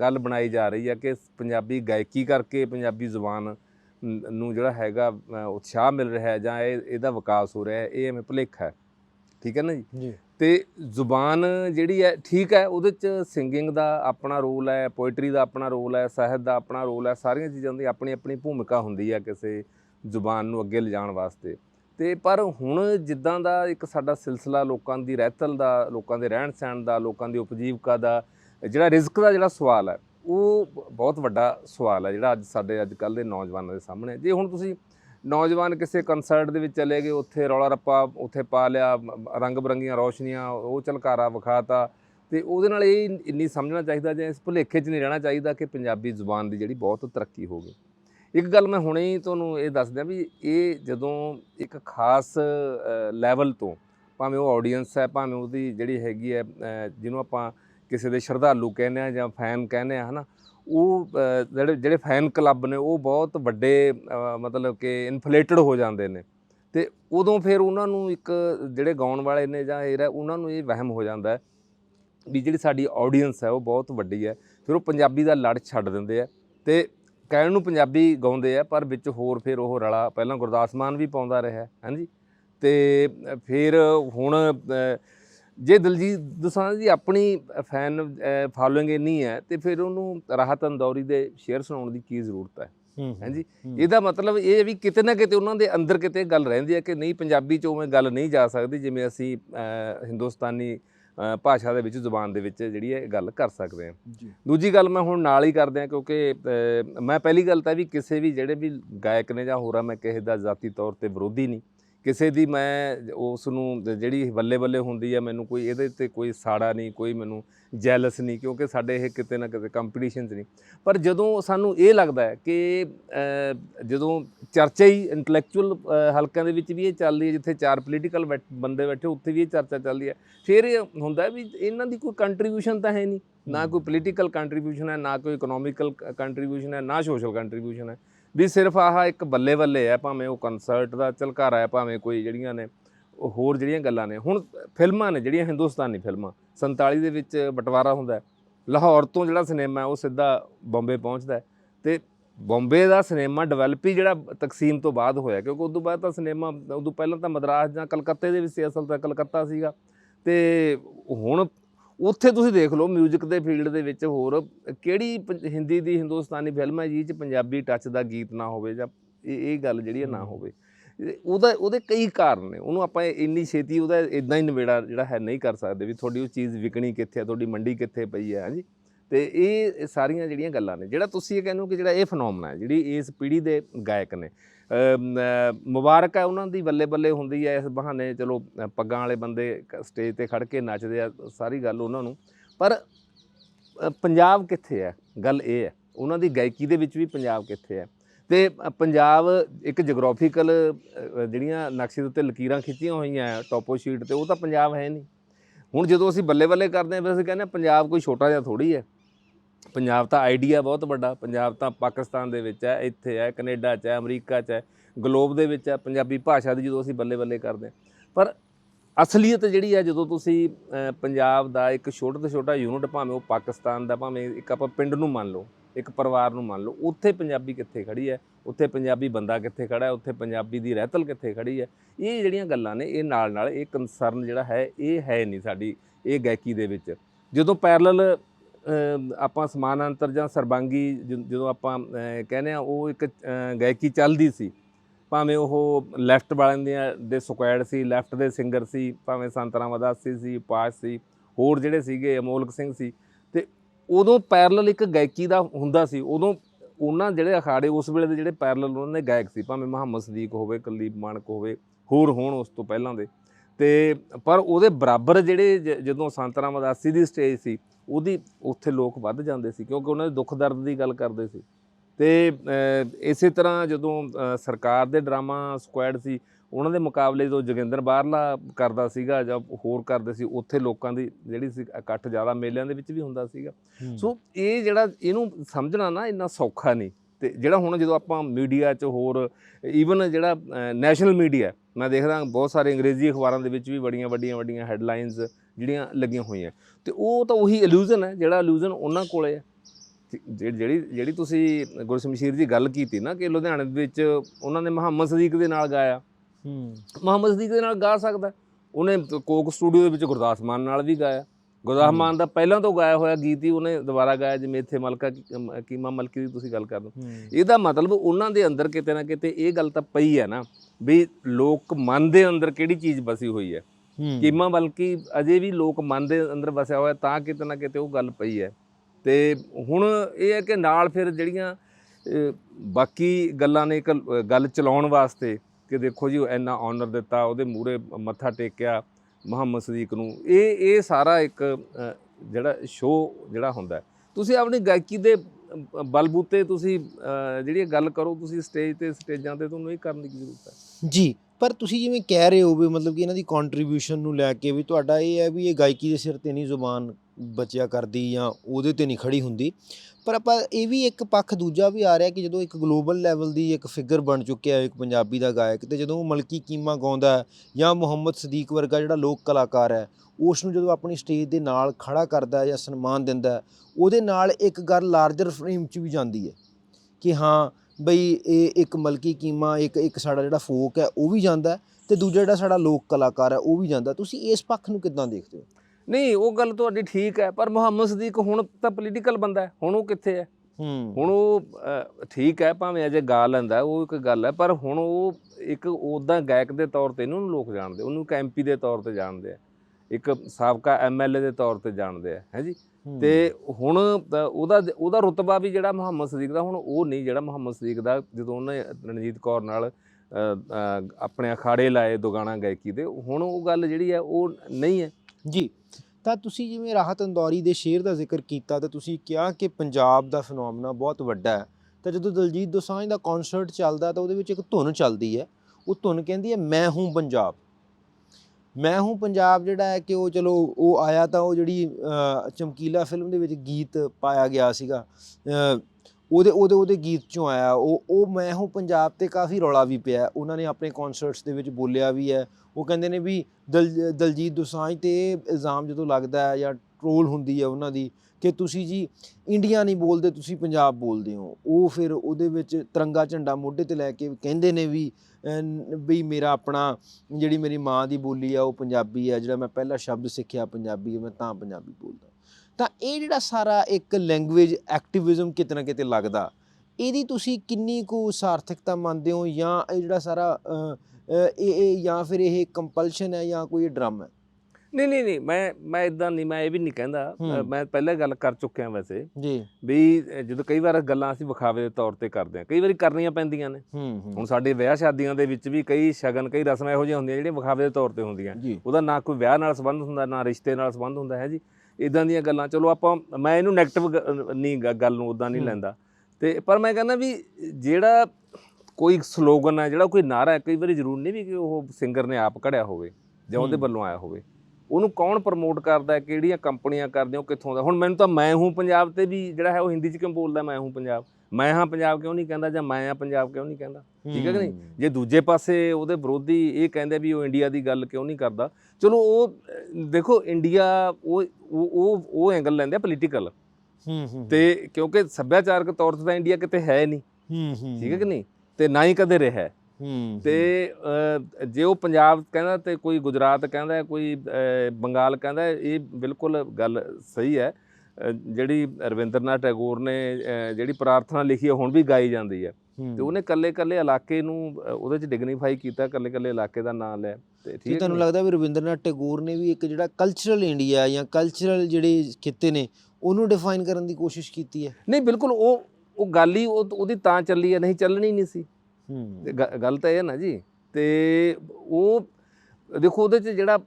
ਗੱਲ ਬਣਾਈ ਜਾ ਰਹੀ ਹੈ ਕਿ ਪੰਜਾਬੀ ਗਾਇਕੀ ਕਰਕੇ ਪੰਜਾਬੀ ਜ਼ੁਬਾਨ ਨ- ਜਿਹੜਾ ਹੈਗਾ ਉਤਸ਼ਾਹ ਮਿਲ ਰਿਹਾ ਹੈ ਜਾਂ ਇਹ ਇਹਦਾ ਵਿਕਾਸ ਹੋ ਰਿਹਾ ਹੈ ਇਹ ਐਵੇਂ ਭੁਲੇਖਾ ਹੈ। ਠੀਕ ਹੈ ਨਾ ਜੀ? ਜੀ। ਤੇ ਜ਼ੁਬਾਨ ਜਿਹੜੀ ਹੈ ਠੀਕ ਹੈ ਉਹਦੇ ਚ ਸਿੰਗਿੰਗ ਦਾ ਆਪਣਾ ਰੋਲ ਹੈ ਪੋਇਟਰੀ ਦਾ ਆਪਣਾ ਰੋਲ ਹੈ ਸਾਹਿਤ ਦਾ ਆਪਣਾ ਰੋਲ ਹੈ ਸਾਰੀਆਂ ਚੀਜ਼ਾਂ ਦੀ ਆਪਣੀ ਆਪਣੀ ਭੂਮਿਕਾ ਹੁੰਦੀ ਹੈ ਕਿਸੇ ਜ਼ੁਬਾਨ ਨੂੰ ਅੱਗੇ ਲਿਜਾਣ ਵਾਸਤੇ। ਤੇ ਪਰ ਹੁਣ ਜਿੱਦਾਂ ਦਾ ਇੱਕ ਸਾਡਾ ਸਿਲਸਿਲਾ ਲੋਕਾਂ ਦੀ ਰਹਿਤਲ ਦਾ, ਲੋਕਾਂ ਦੇ ਰਹਿਣ ਸਹਿਣ ਦਾ, ਲੋਕਾਂ ਦੀ ਉਪਜੀਵਕਾ ਦਾ, ਜਿਹੜਾ ਰਿਜ਼ਕ ਦਾ ਜਿਹੜਾ ਸਵਾਲ ਹੈ, ਉਹ ਬਹੁਤ ਵੱਡਾ ਸਵਾਲ ਹੈ ਜਿਹੜਾ ਅੱਜ ਸਾਡੇ, ਅੱਜ ਕੱਲ੍ਹ ਦੇ ਨੌਜਵਾਨਾਂ ਦੇ ਸਾਹਮਣੇ। ਜੇ ਹੁਣ ਤੁਸੀਂ ਨੌਜਵਾਨ ਕਿਸੇ ਕੰਸਰਟ ਦੇ ਵਿੱਚ ਚਲੇ ਗਏ, ਉੱਥੇ ਰੌਲਾ ਰੱਪਾ ਉੱਥੇ ਪਾ ਲਿਆ ਰੰਗ ਬਰੰਗੀਆਂ ਰੌਸ਼ਨੀਆਂ, ਉਹ ਝਲਕਾਰਾ ਵਿਖਾਤਾ, ਤੇ ਉਹਦੇ ਨਾਲ ਇਹ ਇੰਨੀ ਸਮਝਣਾ ਚਾਹੀਦਾ ਜਾਂ ਇਸ ਭੁਲੇਖੇ 'ਚ ਨਹੀਂ ਰਹਿਣਾ ਚਾਹੀਦਾ ਕਿ ਪੰਜਾਬੀ ਜ਼ੁਬਾਨ ਦੀ ਜਿਹੜੀ ਬਹੁਤ ਤਰੱਕੀ ਹੋ ਗਈ। ਇੱਕ ਗੱਲ ਮੈਂ ਹੁਣੇ ਹੀ ਤੁਹਾਨੂੰ ਇਹ ਦੱਸ ਵੀ ਇਹ ਜਦੋਂ ਇੱਕ ਖਾਸ ਲੈਵਲ ਤੋਂ ਭਾਵੇਂ ਉਹ ਆਡੀਅנס ਹੈ, ਭਾਵੇਂ ਉਹਦੀ ਜਿਹੜੀ ਹੈਗੀ ਹੈ ਜਿਹਨੂੰ ਆਪਾਂ ਕਿਸੇ ਦੇ ਸ਼ਰਧਾਲੂ ਕਹਿੰਦੇ ਆ ਜਾਂ ਫੈਨ ਕਹਿੰਦੇ ਆ ਹਨਾ, ਉਹ ਜਿਹੜੇ ਜਿਹੜੇ ਫੈਨ ਕਲੱਬ ਨੇ, ਉਹ ਬਹੁਤ ਵੱਡੇ ਮਤਲਬ ਕਿ ਇਨਫਲੇਟਡ ਹੋ ਜਾਂਦੇ ਨੇ। ਤੇ ਉਦੋਂ ਫਿਰ ਉਹਨਾਂ ਨੂੰ ਇੱਕ ਜਿਹੜੇ ਗਾਉਣ ਵਾਲੇ ਨੇ ਜਾਂ ਇਹ ਉਹਨਾਂ ਨੂੰ ਇਹ ਵਹਿਮ ਹੋ ਜਾਂਦਾ ਹੈ ਵੀ ਜਿਹੜੀ ਸਾਡੀ ਆਡੀਅנס ਹੈ, ਉਹ ਬਹੁਤ ਵੱਡੀ ਹੈ। ਫਿਰ ਉਹ ਪੰਜਾਬੀ ਦਾ ਲੜ ਛੱਡ ਦਿੰਦੇ ਆ ਤੇ ਕਹਿਣ ਨੂੰ ਪੰਜਾਬੀ ਗਾਉਂਦੇ ਆ ਪਰ ਵਿੱਚ ਹੋਰ ਫਿਰ ਉਹ ਰਲਾ। ਪਹਿਲਾਂ ਗੁਰਦਾਸ ਮਾਨ ਵੀ ਪਾਉਂਦਾ ਰਿਹਾ ਹਾਂਜੀ। ਤੇ ਫਿਰ ਹੁਣ ਜੇ ਦਲਜੀਤ ਦੋਸਾਂਝ ਦੀ ਆਪਣੀ ਫੈਨ ਫਾਲੋਇੰਗ ਇੰਨੀ ਹੈ ਤੇ ਫਿਰ ਉਹਨੂੰ ਰਾਹਤ ਅੰਦੌਰੀ ਦੇ ਸ਼ੇਅਰ ਸੁਣਾਉਣ ਦੀ ਕੀ ਜ਼ਰੂਰਤ ਹੈ? ਹਾਂਜੀ। ਇਹਦਾ ਮਤਲਬ ਇਹ ਵੀ ਕਿਤੇ ਨਾ ਕਿਤੇ ਉਹਨਾਂ ਦੇ ਅੰਦਰ ਕਿਤੇ ਗੱਲ ਰਹਿੰਦੀ ਹੈ ਕਿ ਨਹੀਂ ਪੰਜਾਬੀ ਚ ਉਵੇਂ ਗੱਲ ਨਹੀਂ ਜਾ ਸਕਦੀ ਜਿਵੇਂ ਅਸੀਂ ਹਿੰਦੁਸਤਾਨੀ ਭਾਸ਼ਾ ਦੇ ਵਿੱਚ ਜ਼ੁਬਾਨ ਦੇ ਵਿੱਚ ਜਿਹੜੀ ਹੈ ਇਹ ਗੱਲ ਕਰ ਸਕਦੇ ਹਾਂ। ਦੂਜੀ ਗੱਲ ਮੈਂ ਹੁਣ ਨਾਲ ਹੀ ਕਰਦੇ ਹਾਂ ਕਿਉਂਕਿ ਮੈਂ ਪਹਿਲੀ ਗੱਲ ਤਾਂ ਵੀ ਕਿਸੇ ਵੀ ਜਿਹੜੇ ਵੀ ਗਾਇਕ ਨੇ ਜਾਂ ਹੋਰਾਂ ਮੈਂ ਕਿਸੇ ਦਾ ਜ਼ਾਤੀ ਤੌਰ ਤੇ ਵਿਰੋਧੀ ਨਹੀਂ। ਕਿਸੇ ਦੀ ਮੈਂ ਉਸ ਨੂੰ ਜਿਹੜੀ ਬੱਲੇ ਬੱਲੇ ਹੁੰਦੀ ਹੈ ਮੈਨੂੰ ਕੋਈ ਇਹਦੇ ਤੇ ਕੋਈ ਸਾੜਾ ਨਹੀਂ ਕੋਈ ਮੈਨੂੰ ਜੈਲਸ ਨਹੀਂ ਕਿਉਂਕਿ ਸਾਡੇ ਇਹ ਕਿਤੇ ਨਾ ਕਿਤੇ ਕੰਪੀਟੀਸ਼ਨ 'ਚ ਨਹੀਂ। ਪਰ ਜਦੋਂ ਸਾਨੂੰ ਇਹ ਲੱਗਦਾ ਹੈ ਕਿ ਜਦੋਂ ਚਰਚਾ ਹੀ ਇੰਟੈਲੈਕਚੁਅਲ ਹਲਕਿਆਂ ਦੇ ਵਿੱਚ ਵੀ ਇਹ ਚੱਲਦੀ ਹੈ ਜਿੱਥੇ ਚਾਰ ਪੋਲੀਟੀਕਲ ਬੰਦੇ ਬੈਠੇ ਉੱਥੇ ਵੀ ਇਹ ਚਰਚਾ ਚੱਲਦੀ ਹੈ। ਫਿਰ ਇਹ ਹੁੰਦਾ ਵੀ ਇਹਨਾਂ ਦੀ ਕੋਈ ਕੰਟਰੀਬਿਊਸ਼ਨ ਤਾਂ ਹੈ ਨਹੀਂ। ਨਾ ਕੋਈ ਪੋਲੀਟੀਕਲ ਕੰਟਰੀਬਿਊਸ਼ਨ ਹੈ ਨਾ ਕੋਈ ਇਕਨੋਮਿਕਲ ਕੰਟਰੀਬਿਊਸ਼ਨ ਹੈ ਨਾ ਸੋਸ਼ਲ ਕੰਟਰੀਬਿਊਸ਼ਨ ਹੈ। ਵੀ ਸਿਰਫ ਆਹ ਇੱਕ ਬੱਲੇ ਬੱਲੇ ਹੈ, ਭਾਵੇਂ ਉਹ ਕਨਸਰਟ ਦਾ ਝਲਕਾਰਾ ਹੈ, ਭਾਵੇਂ ਕੋਈ ਜਿਹੜੀਆਂ ਨੇ, ਉਹ ਹੋਰ ਜਿਹੜੀਆਂ ਗੱਲਾਂ ਨੇ। ਹੁਣ ਫਿਲਮਾਂ ਨੇ, ਜਿਹੜੀਆਂ ਹਿੰਦੁਸਤਾਨੀ ਫਿਲਮਾਂ 47 ਦੇ ਵਿੱਚ ਬਟਵਾਰਾ ਹੁੰਦਾ ਲਾਹੌਰ ਤੋਂ ਜਿਹੜਾ ਸਿਨੇਮਾ ਉਹ ਸਿੱਧਾ ਬੰਬੇ ਪਹੁੰਚਦਾ ਹੈ। ਤੇ ਬੰਬੇ ਦਾ ਸਿਨੇਮਾ ਡਿਵੈਲਪ ਹੀ ਜਿਹੜਾ ਤਕਸੀਮ ਤੋਂ ਬਾਅਦ ਹੋਇਆ, ਕਿਉਂਕਿ ਉਦੋਂ ਬਾਅਦ ਤਾਂ ਸਿਨੇਮਾ, ਉਦੋਂ ਪਹਿਲਾਂ ਤਾਂ ਮਦਰਾਸ ਜਾਂ ਕਲਕੱਤੇ ਦੇ ਵਿੱਚ ਸੀ, ਅਸਲ ਤਾਂ ਕਲਕੱਤਾ ਸੀਗਾ। ਤੇ ਹੁਣ ਉੱਥੇ ਤੁਸੀਂ ਦੇਖ ਲਓ 뮤직 ਦੇ ਫੀਲਡ ਦੇ ਵਿੱਚ ਹੋਰ ਕਿਹੜੀ ਪੰ- ਹਿੰਦੀ ਦੀ ਹਿੰਦੁਸਤਾਨੀ ਫਿਲਮ ਹੈ ਜਿਹ 'ਚ ਪੰਜਾਬੀ ਟੱਚ ਦਾ ਗੀਤ ਨਾ ਹੋਵੇ ਜਾਂ ਇਹ ਇਹ ਗੱਲ ਜਿਹੜੀ ਹੈ ਨਾ ਹੋਵੇ। ਇਹ- ਉਹਦਾ ਉਹਦੇ ਕਈ ਕਾਰਨ ਨੇ ਉਹਨੂੰ ਆਪਾਂ ਇੰਨੀ ਛੇਤੀ ਉਹਦਾ ਇਦਾਂ ਹੀ ਨਿਬੇੜਾ ਜਿਹੜਾ ਹੈ ਨਹੀਂ ਕਰ ਸਕਦੇ ਵੀ ਤੁਹਾਡੀ ਉਹ ਚੀਜ਼ ਵਿਕਣੀ ਕਿੱਥੇ ਹੈ ਤੁਹਾਡੀ ਮੰਡੀ ਕਿੱਥੇ ਪਈ ਹੈ ਹਾਂਜੀ। ਤੇ ਇਹ ਸਾਰੀਆਂ ਜਿਹੜੀਆਂ ਗੱਲਾਂ ਨੇ ਜਿਹੜਾ ਤੁਸੀਂ ਇਹ ਕਹਿੰਦੇ ਹੋ ਕਿ ਜਿਹੜਾ ਇਹ ਫਨੋਮਨਾ ਹੈ ਜਿਹੜੀ ਇਸ ਪੀੜ੍ਹੀ ਦੇ ਗਾਇਕ ਨੇ ਮੁਬਾਰਕ ਹੈ ਉਹਨਾਂ ਦੀ ਬੱਲੇ ਬੱਲੇ ਹੁੰਦੀ ਹੈ ਇਸ ਬਹਾਨੇ। ਚਲੋ ਪੱਗਾਂ ਵਾਲੇ ਬੰਦੇ ਸਟੇਜ ਤੇ ਖੜ ਕੇ ਨੱਚਦੇ ਆ, ਸਾਰੀ ਗੱਲ ਉਹਨਾਂ ਨੂੰ। ਪਰ ਪੰਜਾਬ ਕਿੱਥੇ ਹੈ? ਗੱਲ ਇਹ ਹੈ, ਉਹਨਾਂ ਦੀ ਗਾਇਕੀ ਦੇ ਵਿੱਚ ਵੀ ਪੰਜਾਬ ਕਿੱਥੇ ਹੈ? ਤੇ ਪੰਜਾਬ ਇੱਕ ਜੀਓਗ੍ਰਾਫੀਕਲ ਜਿਹੜੀਆਂ ਨਕਸ਼ੇ ਦੇ ਉੱਤੇ ਲਕੀਰਾਂ ਖਿੱਚੀਆਂ ਹੋਈਆਂ ਟੋਪੋ ਸ਼ੀਟ ਤੇ, ਉਹ ਤਾਂ ਪੰਜਾਬ ਹੈ ਨਹੀਂ। ਹੁਣ ਜਦੋਂ ਅਸੀਂ ਬੱਲੇ ਬੱਲੇ ਕਰਦੇ ਹਾਂ, ਫਿਰ ਅਸੀਂ ਕਹਿੰਦੇ ਹਾਂ ਪੰਜਾਬ ਕੋਈ ਛੋਟਾ ਜਿਹਾ ਥੋੜੀ ਹੈ। ਪੰਜਾਬ ਤਾਂ ਆਈਡੀਆ ਬਹੁਤ ਵੱਡਾ, ਪੰਜਾਬ ਤਾਂ ਪਾਕਿਸਤਾਨ ਦੇ ਵਿੱਚ ਹੈ, ਇੱਥੇ ਹੈ, ਕੈਨੇਡਾ 'ਚ ਹੈ, ਅਮਰੀਕਾ 'ਚ ਹੈ ਗਲੋਬ ਦੇ ਵਿੱਚ ਹੈ, ਪੰਜਾਬੀ ਭਾਸ਼ਾ ਦੀ ਜਦੋਂ ਅਸੀਂ ਬੱਲੇ ਬੱਲੇ ਕਰਦੇ ਹਾਂ। ਪਰ ਅਸਲੀਅਤ ਜਿਹੜੀ ਹੈ, ਜਦੋਂ ਤੁਸੀਂ ਪੰਜਾਬ ਦਾ ਇੱਕ ਛੋਟਾ ਤੋਂ ਛੋਟਾ ਯੂਨਿਟ ਭਾਵੇਂ ਉਹ ਪਾਕਿਸਤਾਨ ਦਾ, ਭਾਵੇਂ ਇੱਕ ਆਪਾਂ ਪਿੰਡ ਨੂੰ ਮੰਨ ਲਓ, ਇੱਕ ਪਰਿਵਾਰ ਨੂੰ ਮੰਨ ਲਓ, ਉੱਥੇ ਪੰਜਾਬੀ ਕਿੱਥੇ ਖੜੀ ਹੈ, ਉੱਥੇ ਪੰਜਾਬੀ ਬੰਦਾ ਕਿੱਥੇ ਖੜਾ ਹੈ, ਉੱਥੇ ਪੰਜਾਬੀ ਦੀ ਰਹਿਤਲ ਕਿੱਥੇ ਖੜੀ ਹੈ, ਇਹ ਜਿਹੜੀਆਂ ਗੱਲਾਂ ਨੇ, ਇਹ ਨਾਲ ਨਾਲ ਇਹ ਕੰਸਰਨ ਜਿਹੜਾ ਹੈ, ਇਹ ਹੈ ਨਹੀਂ ਸਾਡੀ, ਇਹ ਗਾਇਕੀ ਦੇ ਵਿੱਚ। ਜਦੋਂ ਪੈਰਲਲ ਆਪਾਂ ਸਮਾਨਾਂਤਰ ਜਾਂ ਸਰਬੰਗੀ ਜਦੋਂ ਆਪਾਂ ਕਹਿੰਦੇ ਆ ਉਹ ਇੱਕ ਗਾਇਕੀ ਚੱਲਦੀ ਸੀ, ਭਾਵੇਂ ਉਹ ਲੈਫਟ ਵਾਲਿਆਂ ਦੀਆਂ ਦੇ ਸਕੁਐਡ ਸੀ ਲੈਫਟ ਦੇ ਸਿੰਗਰ ਸੀ, ਭਾਵੇਂ ਸੰਤਰਾਮ ਅਦਾਸੀ ਸੀ ਪਾਸ਼ ਸੀ, ਹੋਰ ਜਿਹੜੇ ਸੀਗੇ, ਅਮੋਲਕ ਸਿੰਘ ਸੀ, ਤੇ ਉਦੋਂ ਪੈਰਲਲ ਇੱਕ ਗਾਇਕੀ ਦਾ ਹੁੰਦਾ ਸੀ, ਉਦੋਂ ਉਹਨਾਂ ਜਿਹੜੇ ਅਖਾੜੇ ਉਸ ਵੇਲੇ ਦੇ ਜਿਹੜੇ ਪੈਰਲਲ ਉਹਨਾਂ ਦੇ ਗਾਇਕ ਸੀ, ਭਾਵੇਂ ਮੁਹੰਮਦ ਸਦੀਕ ਹੋਵੇ, ਕੁਲਦੀਪ ਮਾਨਕ ਹੋਵੇ, ਹੋਰ ਹੋਣ ਉਸ ਤੋਂ ਪਹਿਲਾਂ ਦੇ, ਤੇ ਪਰ ਉਹਦੇ ਬਰਾਬਰ ਜਿਹੜੇ ਜ- ਜਦੋਂ ਸੰਤਰਾਮ ਅਦਾਸੀ ਦੀ ਸਟੇਜ ਸੀ ਉਹਦੀ ਉੱਥੇ ਲੋਕ ਵੱਧ ਜਾਂਦੇ ਸੀ ਕਿਉਂਕਿ ਉਹਨਾਂ ਦੇ ਦੁੱਖ ਦਰਦ ਦੀ ਗੱਲ ਕਰਦੇ ਸੀ। ਤੇ ਇਸੇ ਤਰ੍ਹਾਂ ਜਦੋਂ ਸਰਕਾਰ ਦੇ ਡਰਾਮਾ ਸਕੁਐਡ ਸੀ ਉਹਨਾਂ ਦੇ ਮੁਕਾਬਲੇ ਜਦੋਂ ਜੋਗਿੰਦਰ ਬਾਹਰਲਾ ਕਰਦਾ ਸੀਗਾ ਜਾਂ ਹੋਰ ਕਰਦੇ ਸੀ ਉੱਥੇ ਲੋਕਾਂ ਦੀ ਜਿਹੜੀ ਸੀ ਇਕੱਠ ਜ਼ਿਆਦਾ ਮੇਲਿਆਂ ਦੇ ਵਿੱਚ ਵੀ ਹੁੰਦਾ ਸੀਗਾ। ਸੋ ਇਹ ਜਿਹੜਾ ਇਹਨੂੰ ਸਮਝਣਾ ਨਾ ਇੰਨਾ ਸੌਖਾ ਨਹੀਂ। ਤੇ ਜਿਹੜਾ ਹੁਣ ਜਦੋਂ ਆਪਾਂ ਮੀਡੀਆ 'ਚ ਹੋਰ ਈਵਨ ਜਿਹੜਾ ਨੈਸ਼ਨਲ ਮੀਡੀਆ ਮੈਂ ਦੇਖਦਾ ਬਹੁਤ ਸਾਰੇ ਅੰਗਰੇਜ਼ੀ ਅਖਬਾਰਾਂ ਦੇ ਵਿੱਚ ਵੀ ਬੜੀਆਂ ਵੱਡੀਆਂ ਵੱਡੀਆਂ ਹੈਡਲਾਈਨਸ ਜਿਹੜੀਆਂ ਲੱਗੀਆਂ ਹੋਈਆਂ। ਤੇ ਉਹ ਤਾਂ ਉਹੀ ਇਲੂਜ਼ਨ ਹੈ ਜਿਹੜਾ ਇਲੂਜ਼ਨ ਉਹਨਾਂ ਕੋਲੇ ਹੈ। ਜਿਹੜੀ ਜਿਹੜੀ ਤੁਸੀਂ ਗੁਰਸ਼ਮਸ਼ੀਰ ਜੀ ਗੱਲ ਕੀਤੀ ਨਾ ਕਿ ਲੁਧਿਆਣੇ ਦੇ ਵਿੱਚ ਉਹਨਾਂ ਨੇ ਮੁਹੰਮਦ ਸਦੀਕ ਦੇ ਨਾਲ ਗਾਇਆ। ਹੂੰ। ਮੁਹੰਮਦ ਸਦੀਕ ਦੇ ਨਾਲ ਗਾ ਸਕਦਾ। ਉਹਨੇ ਕੋਕ ਸਟੂਡੀਓ ਦੇ ਵਿੱਚ ਗੁਰਦਾਸ ਮਾਨ ਨਾਲ ਵੀ ਗਾਇਆ। ਗੁਰਦਾਸ ਮਾਨ ਦਾ ਪਹਿਲਾਂ ਤੋਂ ਗਾਇਆ ਹੋਇਆ ਗੀਤ ਹੀ ਉਹਨੇ ਦੁਬਾਰਾ ਗਾਇਆ ਜਿਵੇਂ ਇੱਥੇ ਮਲਕਾ ਕੀਮਾ ਮਲਕੀ ਦੀ ਤੁਸੀਂ ਗੱਲ ਹੋ। ਹੂੰ। ਇਹਦਾ ਮਤਲਬ ਉਹਨਾਂ ਦੇ ਅੰਦਰ ਕਿਤੇ ਨਾ ਕਿਤੇ ਇਹ ਗੱਲ ਤਾਂ ਪਈ ਹੈ ਨਾ ਵੀ ਲੋਕ ਮਨ ਦੇ ਅੰਦਰ ਕਿਹੜੀ ਚੀਜ਼ ਬਸੀ ਹੋਈ ਹੈ। ਹੂੰ। ਕੀਮਾ ਬਲਕਿ ਅਜੇ ਵੀ ਲੋਕ ਮਨ ਦੇ ਅੰਦਰ ਵਸਿਆ ਹੋਇਆ ਤਾਂ ਕਿਤੇ ਨਾ ਕਿਤੇ ਉਹ ਗੱਲ ਪਈ ਹੈ। ਤੇ ਹੁਣ ਇਹ ਹੈ ਕਿ ਨਾਲ ਫਿਰ ਜਿਹੜੀਆਂ ਬਾਕੀ ਗੱਲਾਂ ਨੇ ਇੱਕ ਗੱਲ ਚਲਾਉਣ ਵਾਸਤੇ ਕਿ ਦੇਖੋ ਜੀ ਉਹ ਇੰਨਾ ਆਨਰ ਦਿੱਤਾ ਉਹਦੇ ਮੂਹਰੇ ਮੱਥਾ ਟੇਕਿਆ ਮੁਹੰਮਦ ਸਦੀਕ ਨੂੰ। ਇਹ ਇਹ ਸਾਰਾ ਇੱਕ ਜਿਹੜਾ ਸ਼ੋਅ ਜਿਹੜਾ ਹੁੰਦਾ। ਤੁਸੀਂ ਆਪਣੀ ਗਾਇਕੀ ਦੇ ਬਲਬੂਤੇ ਤੁਸੀਂ ਜਿਹੜੀ ਗੱਲ ਕਰੋ ਤੁਸੀਂ ਸਟੇਜ ਤੇ ਸਟੇਜਾਂ ਤੇ ਤੁਹਾਨੂੰ ਇਹ ਕਰਨ ਦੀ ਜ਼ਰੂਰਤ ਹੈ? ਜੀ ਪਰ ਤੁਸੀਂ ਜਿਵੇਂ ਕਹਿ ਰਹੇ ਹੋ ਵੀ ਮਤਲਬ ਕਿ ਇਹਨਾਂ ਦੀ ਕੰਟਰੀਬਿਊਸ਼ਨ ਨੂੰ ਲੈ ਕੇ ਵੀ ਤੁਹਾਡਾ ਇਹ ਹੈ ਵੀ ਇਹ ਗਾਇਕੀ ਦੇ ਸਿਰ ਤੇ ਨਹੀਂ ਜ਼ੁਬਾਨ ਬਚਿਆ ਕਰਦੀ ਜਾਂ ਉਹਦੇ ਤੇ ਨਹੀਂ ਖੜੀ ਹੁੰਦੀ। ਪਰ ਆਪਾਂ ਇਹ ਵੀ ਇੱਕ ਪੱਖ ਦੂਜਾ ਵੀ ਆ ਰਿਹਾ ਕਿ ਜਦੋਂ ਇੱਕ ਗਲੋਬਲ ਲੈਵਲ ਦੀ ਇੱਕ ਫਿਗਰ ਬਣ ਚੁੱਕਿਆ ਹੈ ਇੱਕ ਪੰਜਾਬੀ ਦਾ ਗਾਇਕ ਤੇ ਜਦੋਂ ਉਹ ਮਲਕੀ ਕੀਮਾ ਗਾਉਂਦਾ ਜਾਂ ਮੁਹੰਮਦ ਸਦੀਕ ਵਰਗਾ ਜਿਹੜਾ ਲੋਕ ਕਲਾਕਾਰ ਹੈ, ਉਸ ਨੂੰ ਜਦੋਂ ਆਪਣੀ ਸਟੇਜ ਦੇ ਨਾਲ ਖੜਾ ਕਰਦਾ ਜਾਂ ਸਨਮਾਨ ਦਿੰਦਾ ਉਹਦੇ ਨਾਲ ਇੱਕ ਗੱਲ ਲਾਰਜਰ ਫਰੇਮ 'ਚ ਵੀ ਜਾਂਦੀ ਹੈ ਕਿ ਹਾਂ ਬਈ ਇਹ ਇੱਕ ਮਲਕੀ ਕੀਮਾ ਇੱਕ ਇੱਕ ਸਾਡਾ ਜਿਹੜਾ ਫੋਕ ਹੈ ਉਹ ਵੀ ਜਾਂਦਾ ਤੇ ਦੂਜਾ ਜਿਹੜਾ ਸਾਡਾ ਲੋਕ ਕਲਾਕਾਰ ਹੈ ਉਹ ਵੀ ਜਾਂਦਾ ਤੁਸੀਂ ਇਸ ਪੱਖ ਨੂੰ ਕਿੱਦਾਂ ਦੇਖਦੇ ਹੋ? ਨਹੀਂ ਉਹ ਗੱਲ ਤੁਹਾਡੀ ਠੀਕ ਹੈ ਪਰ ਮੁਹੰਮਦ ਸਦੀਕ ਹੁਣ ਤਾਂ ਪੋਲੀਟੀਕਲ ਬੰਦਾ ਹੈ। ਹੁਣ ਉਹ ਕਿੱਥੇ ਹੈ? ਹੁਣ ਉਹ ਠੀਕ ਹੈ ਭਾਵੇਂ ਅਜੇ ਗਾ ਲੈਂਦਾ ਉਹ ਇੱਕ ਗੱਲ ਹੈ ਪਰ ਹੁਣ ਉਹ ਇੱਕ ਉਦਾਂ ਗਾਇਕ ਦੇ ਤੌਰ ਤੇ ਇਹਨੂੰ ਲੋਕ ਜਾਣਦੇ ਉਹਨੂੰ ਇੱਕ ਐਮਪੀ ਦੇ ਤੌਰ ਤੇ ਜਾਣਦੇ ਆ। ਇੱਕ ਸਾਬਕਾ ਐਮਐਲਏ ਦੇ ਤੌਰ ਤੇ ਜਾਣਦੇ ਆ ਹੈ ਜੀ? ਤੇ ਹੁਣ ਉਹਦਾ ਉਹਦਾ ਰੁਤਬਾ ਵੀ ਜਿਹੜਾ ਮੁਹੰਮਦ ਸਦੀਕ ਦਾ ਹੁਣ ਉਹ ਨਹੀਂ ਜਿਹੜਾ ਮੁਹੰਮਦ ਸਦੀਕ ਦਾ ਜਦੋਂ ਉਹਨੇ ਰਣਜੀਤ ਕੌਰ ਨਾਲ ਆਪਣੇ ਅਖਾੜੇ ਲਾਏ ਦੁਗਾਣਾ ਗਾਇਕੀ ਦੇ ਹੁਣ ਉਹ ਗੱਲ ਜਿਹੜੀ ਹੈ ਉਹ ਨਹੀਂ ਹੈ। ਜੀ ਤਾਂ ਤੁਸੀਂ ਜਿਵੇਂ ਰਾਹਤ ਅੰਦੌਰੀ ਦੇ ਸ਼ੇਰ ਦਾ ਜ਼ਿਕਰ ਕੀਤਾ ਤਾਂ ਤੁਸੀਂ ਕਿਹਾ ਕਿ ਪੰਜਾਬ ਦਾ ਫੈਨੋਮਨਾ ਬਹੁਤ ਵੱਡਾ ਹੈ। ਤਾਂ ਜਦੋਂ ਦਲਜੀਤ ਦੋਸਾਂਝ ਦਾ ਕਨਸਰਟ ਚੱਲਦਾ ਤਾਂ ਉਹਦੇ ਵਿੱਚ ਇੱਕ ਧੁਨ ਚੱਲਦੀ ਹੈ। ਉਹ ਧੁਨ ਕਹਿੰਦੀ ਹੈ ਮੈਂ ਹੂੰ ਪੰਜਾਬ। ਮੈਂ ਹੂੰ ਪੰਜਾਬ ਜਿਹੜਾ ਹੈ ਕਿ ਉਹ ਚਲੋ ਉਹ ਆਇਆ ਤਾਂ ਉਹ ਜਿਹੜੀ ਚਮਕੀਲਾ ਫਿਲਮ ਦੇ ਵਿੱਚ ਗੀਤ ਪਾਇਆ ਗਿਆ ਸੀਗਾ। ਉਹਦੇ ਉਹਦੇ ਉਹਦੇ ਗੀਤ ਚੋਂ ਆਇਆ। ਉਹ ਉਹ ਮੈਂ ਹੂੰ ਪੰਜਾਬ ਤੇ ਕਾਫੀ ਰੌਲਾ ਵੀ ਪਿਆ। ਉਹਨਾਂ ਨੇ ਆਪਣੇ ਕਨਸਰਟਸ ਦੇ ਵਿੱਚ ਬੋਲਿਆ ਵੀ ਹੈ। ਉਹ ਕਹਿੰਦੇ ਨੇ ਵੀ ਦਲ, ਦਲਜੀਤ ਦੋਸਾਂਝ ਤੇ ਇਲਜ਼ਾਮ ਜਦੋਂ ਲੱਗਦਾ ਹੈ ਜਾਂ ਟ੍ਰੋਲ ਹੁੰਦੀ ਹੈ ਉਹਨਾਂ ਦੀ ਕਿ ਤੁਸੀਂ ਜੀ ਇੰਡੀਆ ਨਹੀਂ ਬੋਲਦੇ, ਤੁਸੀਂ ਪੰਜਾਬ ਬੋਲਦੇ ਹੋ। ਉਹ ਫਿਰ ਉਹਦੇ ਵਿੱਚ ਤਿਰੰਗਾ ਝੰਡਾ ਮੋਢੇ ਤੇ ਲੈ ਕੇ ਕਹਿੰਦੇ ਨੇ ਵੀ ਵੀ ਮੇਰਾ ਆਪਣਾ ਜਿਹੜੀ ਮੇਰੀ ਮਾਂ ਦੀ ਬੋਲੀ ਆ, ਉਹ ਪੰਜਾਬੀ ਆ, ਜਿਹੜਾ ਮੈਂ ਪਹਿਲਾ ਸ਼ਬਦ ਸਿੱਖਿਆ ਪੰਜਾਬੀ ਹੈ ਮੈਂ ਤਾਂ ਪੰਜਾਬੀ ਬੋਲਦਾ ਤਾਂ ਇਹ ਜਿਹੜਾ ਸਾਰਾ ਇੱਕ ਲੈਂਗੁਏਜ ਐਕਟਿਵਿਜ਼ਮ ਕਿਤੇ ਨਾ ਕਿਤੇ ਲੱਗਦਾ, ਇਹਦੀ ਤੁਸੀਂ ਕਿੰਨੀ ਕੁ ਸਾਰਥਕਤਾ ਮੰਨਦੇ ਹੋ ਜਾਂ ਇਹ ਜਿਹੜਾ ਸਾਰਾ ਇਹ ਇਹ ਜਾਂ ਫਿਰ ਇਹ ਕੰਪਲਸ਼ਨ ਹੈ ਜਾਂ ਕੋਈ ਡਰਮ ਹੈ? ਨਹੀਂ ਨਹੀਂ ਨਹੀਂ ਮੈਂ ਮੈਂ ਇਦਾਂ ਨਹੀਂ ਮੈਂ ਇਹ ਵੀ ਨਹੀਂ ਕਹਿੰਦਾ। ਮੈਂ ਪਹਿਲਾਂ ਗੱਲ ਕਰ ਚੁੱਕਿਆ ਵੈਸੇ ਜੀ। ਵੀ ਜਦੋਂ ਕਈ ਵਾਰ ਗੱਲਾਂ ਅਸੀਂ ਵਿਖਾਵੇ ਦੇ ਤੌਰ ਤੇ ਕਰਦੇ ਹਾਂ ਕਈ ਵਾਰੀ ਕਰਨੀਆਂ ਪੈਂਦੀਆਂ ਨੇ। ਹੁਣ ਸਾਡੇ ਵਿਆਹ ਸ਼ਾਦੀਆਂ ਦੇ ਵਿੱਚ ਵੀ ਕਈ ਸ਼ਗਨ ਕਈ ਰਸਮਾਂ ਇਹੋ ਜਿਹੀਆਂ ਹੁੰਦੀਆਂ ਜਿਹੜੀਆਂ ਵਿਖਾਵੇ ਦੇ ਤੌਰ ਤੇ ਹੁੰਦੀਆਂ। ਉਹਦਾ ਨਾ ਕੋਈ ਵਿਆਹ ਨਾਲ ਸੰਬੰਧ ਹੁੰਦਾ ਨਾ ਰਿਸ਼ਤੇ ਨਾਲ ਸੰਬੰਧ ਹੁੰਦਾ ਹੈ ਜੀ? ਇਦਾਂ ਦੀਆਂ ਗੱਲਾਂ ਚਲੋ ਆਪਾਂ ਮੈਂ ਇਹਨੂੰ 네ਗੇਟਿਵ ਨਹੀਂ ਗੱਲ ਨੂੰ ਉਦਾਂ ਨਹੀਂ। ਲੈਂਦਾ। ਤੇ ਪਰ ਮੈਂ ਕਹਿੰਦਾ ਵੀ ਜਿਹੜਾ ਕੋਈ ਸਲੋਗਨ ਹੈ ਜਿਹੜਾ ਕੋਈ ਨਾਰਾ ਹੈ ਕਈ ਵਾਰੀ ਜ਼ਰੂਰ ਨਹੀਂ ਵੀ ਕਿ ਉਹ ਸਿੰਗਰ ਨੇ ਆਪ ਕਢਿਆ ਹੋਵੇ ਜਾਂ ਉਹਦੇ। ਵੱਲੋਂ ਆਇਆ ਹੋਵੇ। ਉਹਨੂੰ ਕੌਣ ਪ੍ਰਮੋਟ ਕਰਦਾ ਕਿਹੜੀਆਂ ਕੰਪਨੀਆਂ ਕਰਦੀਆਂ ਉਹ ਕਿੱਥੋਂ ਦਾ? ਹੁਣ ਮੈਨੂੰ ਤਾਂ ਮੈਂ ਹੂੰ ਪੰਜਾਬ ਤੇ ਵੀ ਜਿਹੜਾ ਹੈ ਉਹ ਹਿੰਦੀ ਚ ਕਿਉਂ ਬੋਲਦਾ ਮੈਂ ਹੂੰ ਪੰਜਾਬ? ਮੈਂ ਹਾਂ ਪੰਜਾਬ ਕਿਉਂ ਨਹੀਂ ਕਹਿੰਦਾ ਜਾਂ ਮੈਂ ਆ ਪੰਜਾਬ ਕਿਉਂ ਨਹੀਂ ਕਹਿੰਦਾ? ਠੀਕ ਹੈ ਕਿ ਨਹੀਂ? ਜੇ ਦੂਜੇ ਪਾਸੇ ਉਹਦੇ ਵਿਰੋਧੀ ਇਹ ਕਹਿੰਦੇ ਵੀ ਉਹ ਇੰਡੀਆ ਦੀ ਗੱਲ ਕਿਉਂ ਨਹੀਂ ਕਰਦਾ? ਚਲੋ ਉਹ ਦੇਖੋ ਇੰਡੀਆ ਉਹ ਉਹ ਉਹ- ਐਂਗਲ ਲੈਂਦੇ ਆ ਪੋਲੀਟੀਕਲ ਹੂੰ ਹੂੰ ਤੇ ਕਿਉਂਕਿ ਸੱਭਿਆਚਾਰਕ ਤੌਰ ਤੇ ਤਾਂ ਇੰਡੀਆ ਕਿਤੇ ਹੈ ਨਹੀਂ। ਹੂੰ ਹੂੰ ਠੀਕ ਹੈ ਕਿ ਨਹੀਂ? ਤੇ ਨਾ ਹੀ ਕਦੇ ਰਿਹਾ ਤੇ ਜੇ ਉਹ ਪੰਜਾਬ ਕਹਿੰਦਾ ਤੇ ਕੋਈ ਗੁਜਰਾਤ ਕਹਿੰਦਾ ਕੋਈ ਬੰਗਾਲ ਕਹਿੰਦਾ ਇਹ ਬਿਲਕੁਲ ਗੱਲ ਸਹੀ ਹੈ। ਜਿਹੜੀ ਰਵਿੰਦਰਨਾਥ ਟੈਗੋਰ ਨੇ ਜਿਹੜੀ ਪ੍ਰਾਰਥਨਾ ਲਿਖੀ ਹੈ ਹੁਣ ਵੀ ਗਾਈ ਜਾਂਦੀ ਹੈ। ਤੇ ਉਹਨੇ ਕੱਲੇ ਕੱਲੇ ਇਲਾਕੇ ਨੂੰ ਉਹਦੇ ਚ ਡਿਗਨੀਫਾਈ ਕੀਤਾ ਕੱਲੇ ਕੱਲੇ ਇਲਾਕੇ ਦਾ ਨਾਮ ਲਿਆ। ਤੇ ਠੀਕ ਹੈ ਤੁਹਾਨੂੰ? ਲੱਗਦਾ ਵੀ ਰਵਿੰਦਰਨਾਥ ਟੈਗੋਰ ਨੇ ਵੀ ਇੱਕ ਜਿਹੜਾ ਕਲਚਰਲ ਇੰਡੀਆ ਜਾਂ ਕਲਚਰਲ ਜਿਹੜੇ ਖਿੱਤੇ ਨੇ ਉਹਨੂੰ ਡਿਫਾਈਨ ਕਰਨ ਦੀ ਕੋਸ਼ਿਸ਼ ਕੀਤੀ ਹੈ? ਨਹੀਂ ਬਿਲਕੁਲ ਉਹ ਉਹ ਗੱਲ ਹੀ ਉਹ ਉਹਦੀ ਤਾਂ ਚੱਲੀ ਹੈ ਨਹੀਂ ਚੱਲਣੀ ਨਹੀਂ ਸੀ। ਗੱਲ ਤਾਂ ਇਹ ਹੈ ਨਾ ਜੀ। ਤੇ ਉਹ ਦੇਖੋ ਉਹਦੇ ਚ ਜਿਹੜਾ